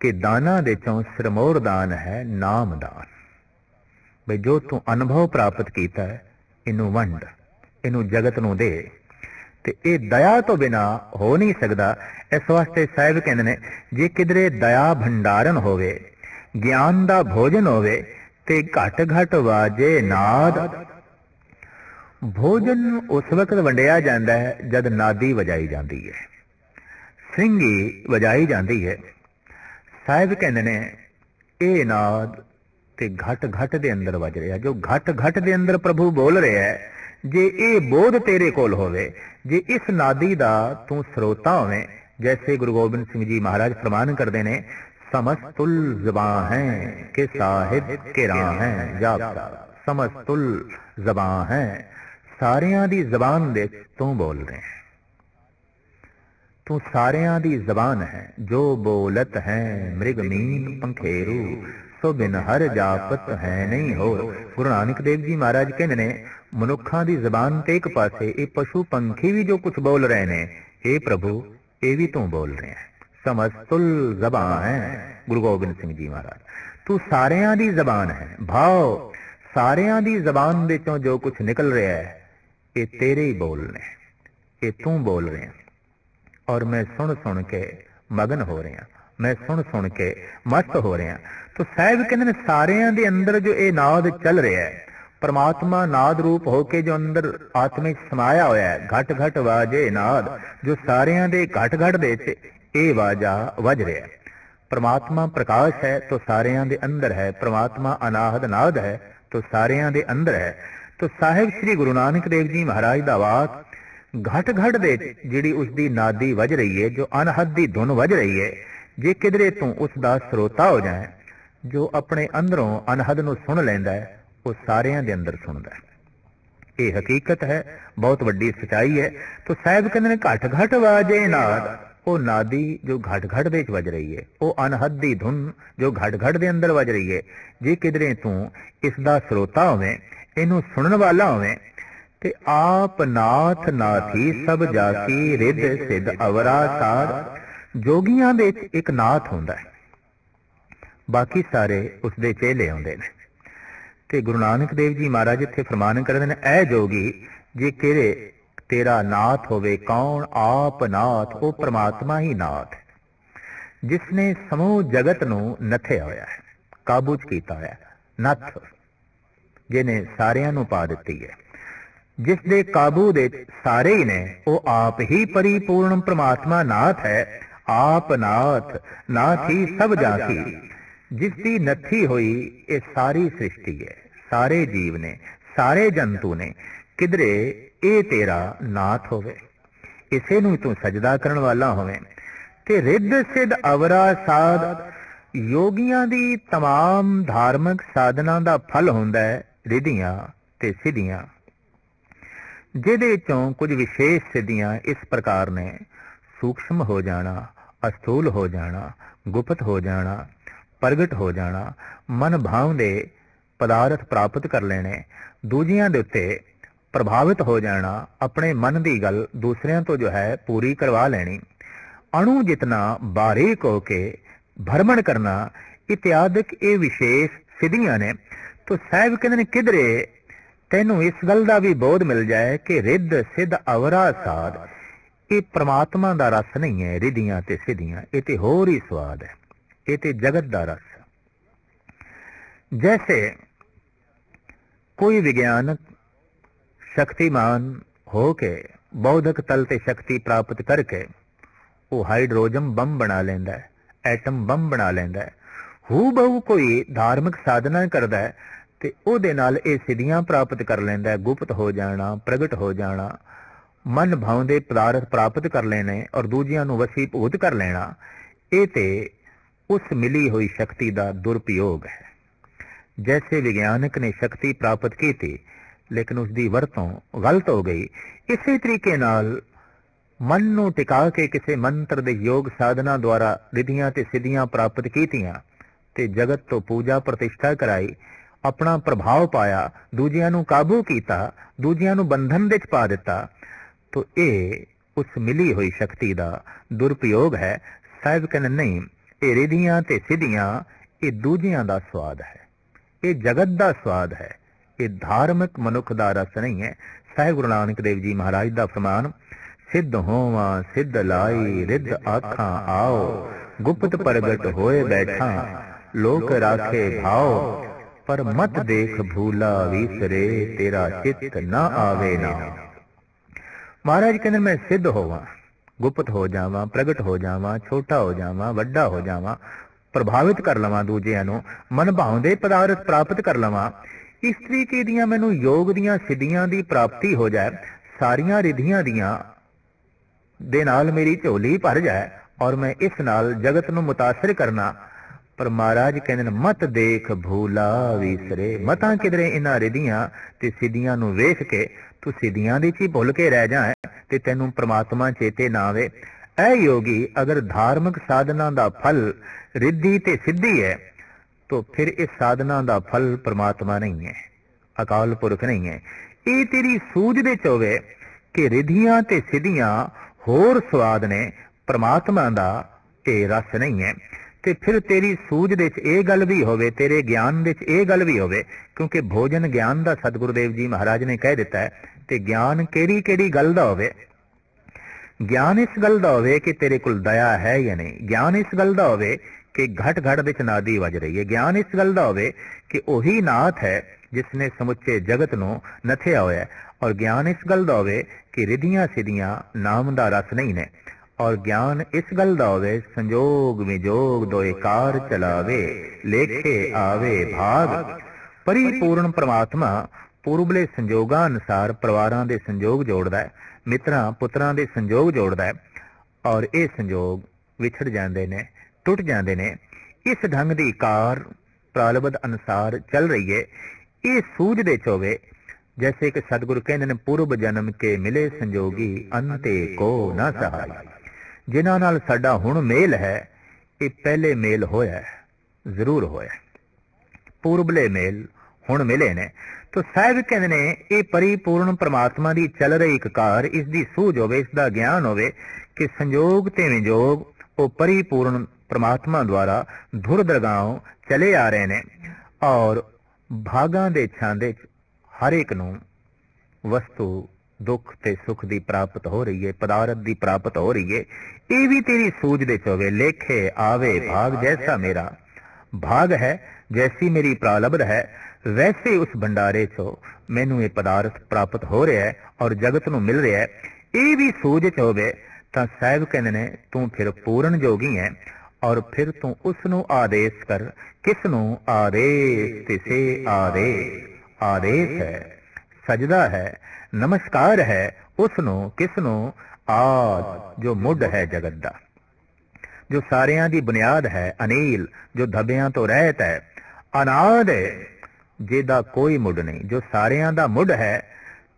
ਕਿ ਦਾਨਾ ਦੇ ਚੋਂ ਸਰਮੋਰ ਦਾਨ ਹੈ ਨਾਮ ਦਾਨ। ਬਈ ਜੋ ਤੂੰ ਅਨੁਭਵ ਪ੍ਰਾਪਤ ਕੀਤਾ ਹੈ, ਇਹਨੂੰ ਵੰਡ, ਇਹਨੂੰ ਜਗਤ ਨੂੰ ਦੇ। ਤੇ ਇਹ ਦਇਆ ਤੋਂ ਬਿਨਾ ਹੋ ਨਹੀਂ ਸਕਦਾ। ਇਸ ਵਾਸਤੇ ਸਾਹਿਬ ਕਹਿੰਦੇ ਨੇ, ਜੇ ਕਿਧਰੇ ਦਇਆ ਭੰਡਾਰਨ ਹੋਵੇ, ਗਿਆਨ ਦਾ ਭੋਜਨ ਹੋਵੇ, ਤੇ ਘਟ ਘਟ ਵਾਜੇ ਨਾਦ। ਭੋਜਨ ਉਸ ਵਕਤ ਵੰਡਿਆ ਜਾਂਦਾ ਹੈ, ਜਦ ਨਾਦੀ ਵਜਾਈ ਜਾਂਦੀ ਹੈ। ਸਿੰਘੀ ਵਜਾਈ ਜਾਂਦੀ ਹੈ। ਸਾਹਿਬ ਕਹਿੰਦੇ ਨੇ, ਇਹ ਨਾਦ ਤੇ ਘਟ ਘਟ ਦੇ ਅੰਦਰ ਵੱਜ ਰਿਹਾ ਜੋ ਘਟ ਘਟ ਦੇ ਅੰਦਰ ਪ੍ਰਭੂ ਬੋਲ ਰਿਹਾ ਹੈ, ਜੇ ਇਹ ਬੋਧ ਤੇਰੇ ਕੋਲ ਹੋਵੇ, ਜੇ ਇਸ ਨਾਦੀ ਦਾ ਤੂੰ ਸਰੋਤਾ ਹੋਵੇਂ, ਜੈਸੇ ਗੁਰੂ ਗੋਬਿੰਦ ਸਿੰਘ ਜੀ ਮਹਾਰਾਜ ਫਰਮਾਨ ਕਰਦੇ ਨੇ, ਸਮਸਤੁਲ ਜ਼ਬਾਨ ਹੈ ਕਿ ਸਾਹਿਬ ਕੇ ਹੈ, ਜਾਪਦਾ। ਸਮਸਤੁਲ ਜ਼ਬਾਨ ਹੈ, ਸਾਰਿਆਂ ਦੀ ਜ਼ਬਾਨ ਦੇ ਤੂੰ ਬੋਲ ਰਿਹਾ ਹੈ। ਤੂੰ ਸਾਰਿਆਂ ਦੀ ਜ਼ਬਾਨ ਹੈ, ਜੋ ਬੋਲਤ ਹੈ, ਮ੍ਰਿਗ ਮੀਨ ਪੰਖੇਰੂ ਸੋ ਬਿਨ ਹਰ ਜਾਪਤ ਹੈ ਨਹੀਂ ਹੋਰ। ਗੁਰੂ ਨਾਨਕ ਦੇਵ ਜੀ ਮਹਾਰਾਜ ਕਹਿੰਦੇ ਨੇ, ਮਨੁੱਖਾਂ ਦੀ ਜ਼ਬਾਨ ਤੇ ਇੱਕ ਪਾਸੇ ਇਹ ਪਸ਼ੂ ਪੰਖੀ ਵੀ ਜੋ ਕੁਝ ਬੋਲ ਰਹੇ ਨੇ हे ਪ੍ਰਭੂ, ਇਹ ਵੀ ਤੂੰ ਬੋਲ ਰਿਹਾ ਹੈ। ਸਮਸਤੁਲ ਜ਼ਬਾਨ ਹੈ, ਗੁਰੂ ਗੋਬਿੰਦ ਸਿੰਘ ਜੀ ਮਹਾਰਾਜ। ਤੂੰ ਸਾਰਿਆਂ ਦੀ ਜ਼ਬਾਨ ਹੈ ਭਾਵ ਸਾਰਿਆਂ ਦੀ ਜ਼ਬਾਨ ਵਿੱਚੋਂ ਜੋ ਕੁਝ ਨਿਕਲ ਰਿਹਾ ਹੈ, ਇਹ ਤੇਰੇ ਹੀ ਬੋਲ ਨੇ। ਇਹ ਤੂੰ ਬੋਲ ਰਿਹਾ ਔਰ ਮੈਂ ਸੁਣ ਸੁਣ ਕੇ ਮਗਨ ਹੋ ਰਿਹਾ, ਮੈਂ ਸੁਣ ਸੁਣ ਕੇ ਮਸਤ ਹੋ ਰਿਹਾ। ਤੋ ਸਾਹਿਬ ਕਹਿੰਦੇ ਨੇ ਸਾਰਿਆਂ ਦੇ ਅੰਦਰ ਜੋ ਇਹ ਨਾਦ ਚੱਲ ਰਿਹਾ ਹੈ, ਪਰਮਾਤਮਾ ਨਾਦ ਰੂਪ ਹੋ ਕੇ ਜੋ ਅੰਦਰ ਆਤਮੇ ਸਮਾਇਆ ਹੋਇਆ ਹੈ, ਘਟ ਘਟ ਵਾਜੇ ਨਾਦ, ਜੋ ਸਾਰਿਆਂ ਦੇ ਘਟ ਘਟ ਦੇ ਵਿੱਚ ਇਹ ਵਾਜਾ ਵੱਜ ਰਿਹਾ ਹੈ। ਪਰਮਾਤਮਾ ਪ੍ਰਕਾਸ਼ ਹੈ, ਤੋ ਸਾਰਿਆਂ ਦੇ ਅੰਦਰ ਹੈ, ਪਰਮਾਤਮਾ ਅਨਾਹਦ ਨਾਦ ਹੈ, ਤੋ ਸਾਰਿਆਂ ਦੇ ਅੰਦਰ ਹੈ। ਤੋ ਸਾਹਿਬ ਸ੍ਰੀ ਗੁਰੂ ਨਾਨਕ ਦੇਵ ਜੀ ਮਹਾਰਾਜ ਦਾ ਵਾਕ ਘਟ ਘਟ ਦੇ ਜਿਹੜੀ ਉਸ ਦੀ ਨਾਦੀ ਵੱਜ ਰਹੀ ਹੈ, ਜੋ ਅਨਹਦ ਦੀ ਧੁਨ ਵੱਜ ਰਹੀ ਹੈ, ਜੇ ਕਿਧਰੇ ਤੋਂ ਉਸ ਦਾ ਸਰੋਤਾ ਹੋ ਜਾਏ ਜੋ ਆਪਣੇ ਅੰਦਰੋਂ ਅਨਹਦ ਨੂੰ ਸੁਣ ਲੈਂਦਾ ਹੈ, ਉਹ ਸਾਰਿਆਂ ਦੇ ਅੰਦਰ ਸੁਣਦਾ ਹੈ। ਇਹ ਹਕੀਕਤ ਹੈ, ਬਹੁਤ ਵੱਡੀ ਸਚਾਈ ਹੈ। ਤੋ ਸਾਹਿਬ ਕਹਿੰਦੇ ਨੇ, ਘਟ ਘਟ ਵਾਜੇ ਨਾਦ। ਉਹ ਨਾਦੀ ਜੋ ਘਟ ਘਟ ਦੇ ਵਿੱਚ ਵੱਜ ਰਹੀ ਹੈ। ਉਹ ਅਨਹਦ ਦੀ ਧੁਨ ਜੋ ਘਟ ਘਟ ਦੇ ਅੰਦਰ ਵੱਜ ਰਹੀ ਹੈ। ਜੇ ਕਿਧਰੇ ਤੂੰ ਇਸ ਦਾ ਸਰੋਤਾ ਹੋਵੇਂ, ਇਹਨੂੰ ਸੁਣਨ ਵਾਲਾ ਹੋਵੇਂ, ਤੇ ਆਪ ਨਾਥ ਨਾਥੀ ਸਭ ਜਾਕੀ ਰਿੱਧ ਸਿੱਧ ਅਵਰਾ ਸਾਰ ਜੋਗੀਆਂ ਦੇ ਇੱਕ ਨਾਥ ਹੁੰਦਾ ਹੈ। ਬਾਕੀ ਸਾਰੇ ਉਸਦੇ ਚੇਲੇ ਆਉਂਦੇ ਨੇ। ਤੇ ਗੁਰੂ ਨਾਨਕ ਦੇਵ ਜੀ ਮਹਾਰਾਜ ਇੱਥੇ ਫਰਮਾਨ ਕਰਦੇ ਨੇ, ਐ ਜੋਗੀ, ਜੇ ਕਿਰੇ ਤੇਰਾ ਨਾਥ ਹੋਵੇ, ਕੌਣ ਆਪ ਨਾਥ, ਉਹ ਪ੍ਰਮਾਤਮਾ ਹੀ ਨਾਥ। ਜਿਸ ਨੇ ਸਮੂਹ ਜਗਤ ਨੂੰ ਨਥਿਆ ਹੋਇਆ ਹੈ, ਕਾਬੂ ਚ ਕੀਤਾ ਹੋਇਆ ਹੈ, ਨਥ, ਜਿਹਨੇ ਸਾਰਿਆਂ ਨੂੰ ਪਾ ਦਿੱਤੀ ਹੈ। ਜਿਸ ਦੇ ਕਾਬੂ ਦੇ ਸਾਰੇ ਹੀ ਨੇ, ਉਹ ਆਪ ਹੀ ਪਰਿਪੂਰਨ ਪ੍ਰਮਾਤਮਾ ਨਾਥ ਹੈ, ਆਪ ਨਾਥ ਨਾਥ ਹੀ ਸਭ ਜਾਤੀ। ਜਿਸ ਦੀ ਨੱਥੀ ਹੋਈ ਇਹ ਸਾਰੀ ਸ੍ਰਿਸ਼ਟੀ ਹੈ ਸਾਰੇ ਜੀਵ ਨੇ ਸਾਰੇ ਜੰਤੂ ਨੇ ਕਿਧਰੇ ਇਹ ਤੇਰਾ ਨਾਥ ਹੋਵੇ ਇਸੇ ਨੂੰ ਤੂੰ ਸਜਦਾ ਕਰਨ ਵਾਲਾ ਹੋਵੇ ਤੇ ਰਿੱਧ ਸਿੱਧ ਅਵਰਾ ਸਾਧ ਯੋਗੀਆਂ ਦੀ तमाम ਧਾਰਮਿਕ ਸਾਧਨਾ ਦਾ ਫਲ ਹੁੰਦਾ ਹੈ ਰਿਧੀਆਂ ਤੇ ਸਿੱਧੀਆਂ ਜਿਹਦੇ ਚੋਂ ਕੁਝ ਵਿਸ਼ੇਸ਼ ਸਿੱਧੀਆਂ ਇਸ ਪ੍ਰਕਾਰ ਨੇ ਸੂਖਸ਼ਮ ਹੋ ਜਾਣਾ ਅਸਥੂਲ ਹੋ ਜਾਣਾ ਗੁਪਤ ਹੋ ਜਾਣਾ ਪ੍ਰਗਟ ਹੋ ਜਾਣਾ, ਮਨ ਭਾਵ ਦੇ ਪਦਾਰਥ ਪ੍ਰਾਪਤ ਕਰ ਲੈਣੇ, ਦੂਜਿਆਂ ਦੇ ਉੱਤੇ ਪ੍ਰਭਾਵਿਤ ਹੋ ਜਾਣਾ, ਆਪਣੇ ਮਨ ਦੀ ਗੱਲ ਦੂਸਰਿਆਂ ਤੋਂ ਜੋ ਹੈ ਪੂਰੀ ਕਰਵਾ ਲੈਣੀ। ਅਣੂ ਜਿਤਨਾ ਬਾਰੀਕ ਹੋ ਕੇ ਭਰਮਣ ਕਰਨਾ, ਇਤਿਆਦਿਕ ਇਹ ਵਿਸ਼ੇਸ਼ ਸਿੱਧੀਆਂ ਨੇ। ਤੋ ਸਾਹਿਬ ਕਹਿੰਦੇ ਨੇ, ਕਿਧਰੇ ਤੈਨੂੰ ਇਸ ਗੱਲ ਦਾ ਵੀ ਬੋਧ ਮਿਲ ਜਾਏ ਕਿ ਰਿੱਧ, ਸਿੱਧ, ਅਵਰਾ, ਸਾਧ, ਇਹ ਪ੍ਰਮਾਤਮਾ ਦਾ ਰਸ ਨਹੀਂ ਹੈ, ਰਿਧੀਆਂ ਤੇ ਸਿੱਧੀਆਂ, ਇਹ ਤੇ ਹੋਰ ਹੀ ਸਵਾਦ ਹੈ। ਇਹ ਤੇ ਜਗਤ ਦਾ ਰਸ ਜੈਸੇ ਕੋਈ ਵਿਗਿਆਨਕ ਸ਼ਕਤੀਮਾਨ ਹੋ ਕੇ ਬੌਧਿਕ ਤਲ ਤੇ ਸ਼ਕਤੀ ਪ੍ਰਾਪਤ ਕਰਕੇ ਉਹ ਹਾਈਡਰੋਜਨ ਬੰਬ ਬਣਾ ਲੈਂਦਾ ਹੈ ਐਟਮ ਬੰਬ ਬਣਾ ਲੈਂਦਾ ਹੈ ਹੂ ਬਹੁ ਕੋਈ ਧਾਰਮਿਕ ਸਾਧਨਾ ਕਰਦਾ ਹੈ ਤੇ ਉਹਦੇ ਨਾਲ ਇਹ ਸਿੱਧੀਆਂ ਪ੍ਰਾਪਤ ਕਰ ਲੈਂਦਾ ਹੈ ਗੁਪਤ ਹੋ ਜਾਣਾ ਪ੍ਰਗਟ ਹੋ ਜਾਣਾ ਮਨ ਭਾਉਂਦੇ ਪਦਾਰਥ ਪ੍ਰਾਪਤ ਕਰ ਲੈਣੇ ਔਰ ਦੂਜਿਆਂ ਨੂੰ ਵਸੀਭੂਤ ਕਰ ਲੈਣਾ ਇਹ ਤੇ ਉਸ ਮਿਲੀ ਹੋਈ ਸ਼ਕਤੀ ਦਾ ਦੁਰਪਯੋਗ ਹੈ ਜੈਸੇ ਵਿਗਿਆਨਕ ਨੇ ਸ਼ਕਤੀ ਪ੍ਰਾਪਤ ਕੀਤੀ ਲੇਕਿਨ ਉਸ ਦੀ ਵਰਤੋਂ ਗਲਤ ਹੋ ਗਈ ਇਸੇ ਤਰੀਕੇ ਨਾਲ ਮਨ ਨੂੰ ਟਿਕਾ ਕੇ ਕਿਸੇ ਮੰਤਰ ਦੇ ਯੋਗ ਸਾਧਨਾ ਦੁਆਰਾ ਰਿਧੀਆਂ ਤੇ ਸਿੱਧੀਆਂ ਪ੍ਰਾਪਤ ਕੀਤੀਆਂ ਤੇ ਜਗਤ ਤੋਂ ਪੂਜਾ ਪ੍ਰਤਿਸ਼ਠਾ ਕਰਾਈ ਆਪਣਾ ਪ੍ਰਭਾਵ ਪਾਇਆ ਦੂਜਿਆਂ ਨੂੰ ਕਾਬੂ ਕੀਤਾ ਦੂਜਿਆਂ ਨੂੰ ਬੰਧਨ ਵਿੱਚ ਪਾ ਦਿੱਤਾ ਤੋ ਇਹ ਉਸ ਮਿਲੀ ਹੋਈ ਸ਼ਕਤੀ ਦਾ ਦੁਰਪਯੋਗ ਹੈ ਸਾਹਿਬ ਕਹਿੰਦੇ ਨਹੀਂ ਇਹ ਰਿਧੀਆਂ ਤੇ ਸਿੱਧੀਆਂ, ਇਹ ਦੂਜਿਆਂ ਦਾ ਸਵਾਦ ਹੈ। ਇਹ ਜਗਤ ਦਾ ਸਵਾਦ ਹੈ। ਇਹ ਧਾਰਮਿਕ ਮਨੁੱਖ ਦਾ ਰਸ ਨਹੀਂ ਹੈ। ਸਾਹਿਬ ਗੁਰੂ ਨਾਨਕ ਦੇਵ ਜੀ ਮਹਾਰਾਜ ਦਾ ਫਰਮਾਨ, ਸਿੱਧ ਹੋਵਾਂ, ਸਿੱਧ ਲਾਈ, ਰਿੱਧ ਆਖਾਂ, ਆਓ। ਗੁਪਤ ਪ੍ਰਗਟ ਹੋਏ ਬੈਠਾ, ਲੋਕ ਰਾਖੇ ਭਾਉ ਪਰ ਮਤ ਦੇਖ ਭੂਲਾ ਵਿਸਰੇ, ਤੇਰਾ ਚਿੱਤ ਨਾ ਆਵੇ ਨਾ। ਮਹਾਰਾਜ ਕਹਿੰਦੇ ਮੈਂ ਸਿੱਧ ਹੋਵਾਂ। ਗੁਪਤ ਹੋ ਜਾਵਾਂ, ਪ੍ਰਗਟ ਹੋ ਜਾਵਾਂ, ਛੋਟਾ ਹੋ ਜਾਵਾਂ, ਵੱਡਾ ਹੋ ਜਾਵਾਂ, ਪ੍ਰਭਾਵਿਤ ਕਰ ਲਵਾਂ ਦੂਜਿਆਂ ਨੂੰ ਮਨ ਭਾਉਂਦੇ ਪਦਾਰਥ ਪ੍ਰਾਪਤ ਕਰ ਲਵਾਂ। ਇਸ ਤਰੀਕੇ ਦੀਆਂ ਮੈਨੂੰ ਯੋਗ ਦੀਆਂ ਸਿੱਧੀਆਂ ਦੀ ਪ੍ਰਾਪਤੀ ਹੋ ਜਾਏ, ਸਾਰੀਆਂ ਰਿਧੀਆਂ ਦੀਆਂ ਦੇ ਨਾਲ ਮੇਰੀ ਝੋਲੀ ਭਰ ਜਾਏ ਔਰ ਮੈਂ ਇਸ ਨਾਲ ਜਗਤ ਨੂੰ ਮੁਤਾਸਰ ਕਰਨਾ। ਪਰ ਮਹਾਰਾਜ ਕਹਿੰਦੇ ਨੇ, ਮਤ ਦੇਖ ਭੂਲਾ ਵਿਸਰੇ। ਮਤਾਂ ਕਿਧਰੇ ਇਹਨਾਂ ਰਿਧੀਆਂ ਤੇ ਸਿੱਧੀਆਂ ਨੂੰ ਵੇਖ ਕੇ ਤੂੰ ਸਿੱਧੀਆਂ ਦੇ ਚ ਹੀ ਭੁੱਲ ਕੇ ਰਹਿ ਜਾ ਤੇ ਤੈਨੂੰ ਪ੍ਰਮਾਤਮਾ ਚੇਤੇ ਨਾ ਆਵੇ। ਐ ਯੋਗੀ, ਅਗਰ ਧਾਰਮਿਕ ਸਾਧਨਾ ਦਾ ਫਲ ਰਿੱਧੀ ਤੇ ਸਿੱਧੀ ਹੈ, ਤਾਂ ਫਿਰ ਇਸ ਸਾਧਨਾ ਦਾ ਫਲ ਪ੍ਰਮਾਤਮਾ ਨਹੀਂ ਹੈ, ਅਕਾਲ ਪੁਰਖ ਨਹੀਂ ਹੈ। ਇਹ ਤੇਰੀ ਸੂਝ ਵਿੱਚ ਹੋਵੇ ਕਿ ਰਿਧੀਆਂ ਤੇ ਸਿੱਧੀਆਂ ਹੋਰ ਸਵਾਦ ਨੇ, ਪ੍ਰਮਾਤਮਾ ਦਾ ਤੇ ਰਸ ਨਹੀਂ ਹੈ। ਤੇ ਫਿਰ ਤੇਰੀ ਸੂਝ ਵਿੱਚ ਇਹ ਗੱਲ ਵੀ ਹੋਵੇ, ਤੇਰੇ ਗਿਆਨ ਵਿੱਚ ਇਹ ਗੱਲ ਵੀ ਹੋਵੇ, ਕਿਉਂਕਿ ਭੋਜਨ ਗਿਆਨ ਦਾ ਸਤਿਗੁਰੂ ਦੇਵ ਜੀ ਮਹਾਰਾਜ ਨੇ ਕਹਿ ਦਿੱਤਾ ਹੈ ਤੇ ਗਿਆਨ ਕਿਹੜੀ ਕਿਹੜੀ ਗੱਲ ਦਾ ਹੋਵੇ? ਗਿਆਨ ਇਸ ਗੱਲ ਦਾ ਹੋਵੇ ਕਿ ਤੇਰੇ ਕੋਲ ਦਇਆ ਹੈ ਜਾਂ ਨਹੀਂ। ਗਿਆਨ ਇਸ ਗੱਲ ਦਾ ਹੋਵੇ ਕਿ ਘਟ ਘਟ ਵਿੱਚ ਨਾਦੀ ਵੱਜ ਰਹੀ ਹੈ। ਗਿਆਨ ਇਸ ਗੱਲ ਦਾ ਹੋਵੇ ਕਿ ਉਹੀ ਨਾਥ ਹੈ ਜਿਸ ਨੇ ਸਮੁੱਚੇ ਜਗਤ ਨੂੰ ਨਥਿਆ ਹੋਇਆ ਹੈ। ਔਰ ਗਿਆਨ ਇਸ ਗੱਲ ਦਾ ਹੋਵੇ ਕਿ ਰਿਧੀਆਂ ਸਿਧੀਆਂ ਨਾਮ ਦਾ ਰਸ ਨਹੀਂ ਨੇ। ਔਰ ਗਿਆਨ ਇਸ ਗੱਲ ਦਾ ਹੋਵੇ, ਸੰਜੋਗ ਵਿਜੋਗ ਦੋਏਕਾਰ ਚਲਾਵੇ, ਲੇਖੇ ਆਵੇ ਭਾਗ ਪਰਿਪੂਰਨ ਪ੍ਰਮਾਤਮਾ ਪੂਰਬਲੇ ਸੰਜੋਗਾਂ ਅਨੁਸਾਰ ਪਰਿਵਾਰਾਂ ਦੇ ਸੰਜੋਗ ਜੋੜਦਾ ਹੈ, ਮਿੱਤਰਾਂ, ਪੁੱਤਰਾਂ ਦੇ ਸੰਜੋਗ ਜੋੜਦਾ ਹੈ ਔਰ ਇਹ ਸੰਜੋਗ ਵਿਛੜ ਜਾਂਦੇ ਨੇ, ਟੁੱਟ ਜਾਂਦੇ ਨੇ। ਇਸ ਢੰਗ ਦੀ ਕਾਰ ਪ੍ਰਾਲਬਧ ਅਨੁਸਾਰ ਚੱਲ ਰਹੀ ਹੈ। ਇਹ ਸੂਝ ਦੇ ਚੋਵੇ, ਜੈਸੇ ਕਿ ਸਤਿਗੁਰੂ ਕਹਿੰਦੇ ਨੇ, ਪੂਰਬ ਜਨਮ ਕੇ ਮਿਲੇ ਸੰਜੋਗੀ, ਅੰਤੇ ਕੋ ਨਾ ਸਹਾਈ। ਜਿਨ੍ਹਾਂ ਨਾਲ ਸਾਡਾ ਹੁਣ ਮੇਲ ਹੈ, ਇਹ ਪਹਿਲੇ ਮੇਲ ਹੋਇਆ, ਜ਼ਰੂਰ ਹੋਇਆ। ਪੂਰਬਲੇ ਮੇਲ ਹੁਣ ਮਿਲੇ ਨੇ। ਤੋ ਸਾਹਿਬ ਕਹਿੰਦੇ ਨੇ ਇਹ ਪਰਿਪੂਰਨ ਪ੍ਰਮਾਤਮਾ ਦੀ ਚੱਲ ਰਹੀ ਇੱਕ ਕਾਰ ਇਸ ਦੀ ਸੂਝ ਹੋਵੇ ਇਸ ਦਾ ਗਿਆਨ ਹੋਵੇ ਕਿ ਸੰਜੋਗ ਤੇ ਵਿਜੋਗ ਉਹ ਪਰਿਪੂਰਨ ਪ੍ਰਮਾਤਮਾ ਦੁਆਰਾ ਧੁਰ ਦਰਗਾਹੋਂ ਚਲੇ ਆ ਰਹੇ ਨੇ ਔਰ ਭਾਗਾਂ ਦੇ ਛਾਂਦੇ ਚ ਹਰ ਇੱਕ ਨੂੰ ਵਸਤੂ ਦੁੱਖ ਤੇ ਸੁੱਖ ਦੀ ਪ੍ਰਾਪਤ ਹੋ ਰਹੀ ਹੈ ਪਦਾਰਥ ਦੀ ਪ੍ਰਾਪਤ ਹੋ ਰਹੀ ਹੈ ਇਹ ਵੀ ਤੇਰੀ ਸੂਝ ਦੇ ਚ ਹੋਵੇ ਲੇਖੇ ਆਵੇ ਭਾਗ ਜੈਸਾ ਮੇਰਾ। ਭਾਗ ਹੈ, ਜੈਸੀ ਮੇਰੀ ਪ੍ਰਾਲਬਧ ਹੈ, ਵੈਸੇ ਉਸ ਭੰਡਾਰੇ ਚੋਂ ਮੈਨੂੰ ਇਹ ਪਦਾਰਥ ਪ੍ਰਾਪਤ ਹੋ ਰਿਹਾ ਹੈ ਔਰ ਜਗਤ ਨੂੰ ਮਿਲ ਰਿਹਾ ਹੈ। ਇਹ ਵੀ ਸੂਝ ਚ ਹੋਵੇ ਤਾਂ ਸਾਹਿਬ ਕਹਿੰਦੇ ਨੇ, ਤੂੰ ਫਿਰ ਪੂਰਨ ਜੋਗੀ ਹੈ ਔਰ ਫਿਰ ਤੂੰ ਉਸ ਨੂੰ ਆਦੇਸ਼ ਕਰ। ਕਿਸ ਨੂੰ ਆਦੇਸ਼, ਤਿਸੇ ਆਦੇਸ਼। ਆਦੇਸ਼ ਹੈ, ਸਜਦਾ ਹੈ, ਨਮਸਕਾਰ ਹੈ ਉਸ ਨੂੰ ਕਿਸ ਨੂੰ ਆਦ, ਜੋ ਮੁੱਢ ਹੈ ਜਗਤ ਦਾ। ਜੋ ਸਾਰਿਆਂ ਦੀ ਬੁਨਿਆਦ ਹੈ, ਅਨੀਲ, ਜੋ ਧੱਬਿਆਂ ਤੋਂ ਰਹਿਤ ਹੈ, ਅਨਾਦ ਜਿਹਦਾ ਕੋਈ ਮੁੱਢ ਨਹੀਂ। ਜੋ ਸਾਰਿਆਂ ਦਾ ਮੁੱਢ ਹੈ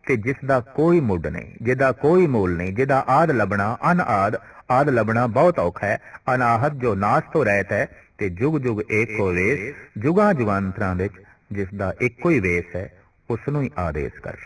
ਤੇ ਜਿਸ ਦਾ ਕੋਈ ਮੁੱਢ ਨਹੀਂ, ਜਿਹਦਾ ਕੋਈ ਮੂਲ ਨਹੀਂ, ਜਿਹਦਾ ਆਦ ਲੱਭਣਾ ਅਨਾਦ, ਆਦ ਲੱਭਣਾ ਬਹੁਤ ਔਖਾ ਹੈ, ਅਨਾਹਤ ਜੋ ਨਾਸ ਤੋਂ ਰਹਿਤ ਹੈ ਤੇ ਜੁਗ ਜੁਗ ਏਕੋ ਵੇਸ, ਜੁਗਾ ਜੁਗਾਂਤਰਾਂ ਵਿੱਚ ਜਿਸ ਦਾ ਇੱਕੋ ਹੀ ਵੇਸ ਹੈ ਉਸ ਨੂੰ ਹੀ ਆਦੇਸ਼ ਕਰ।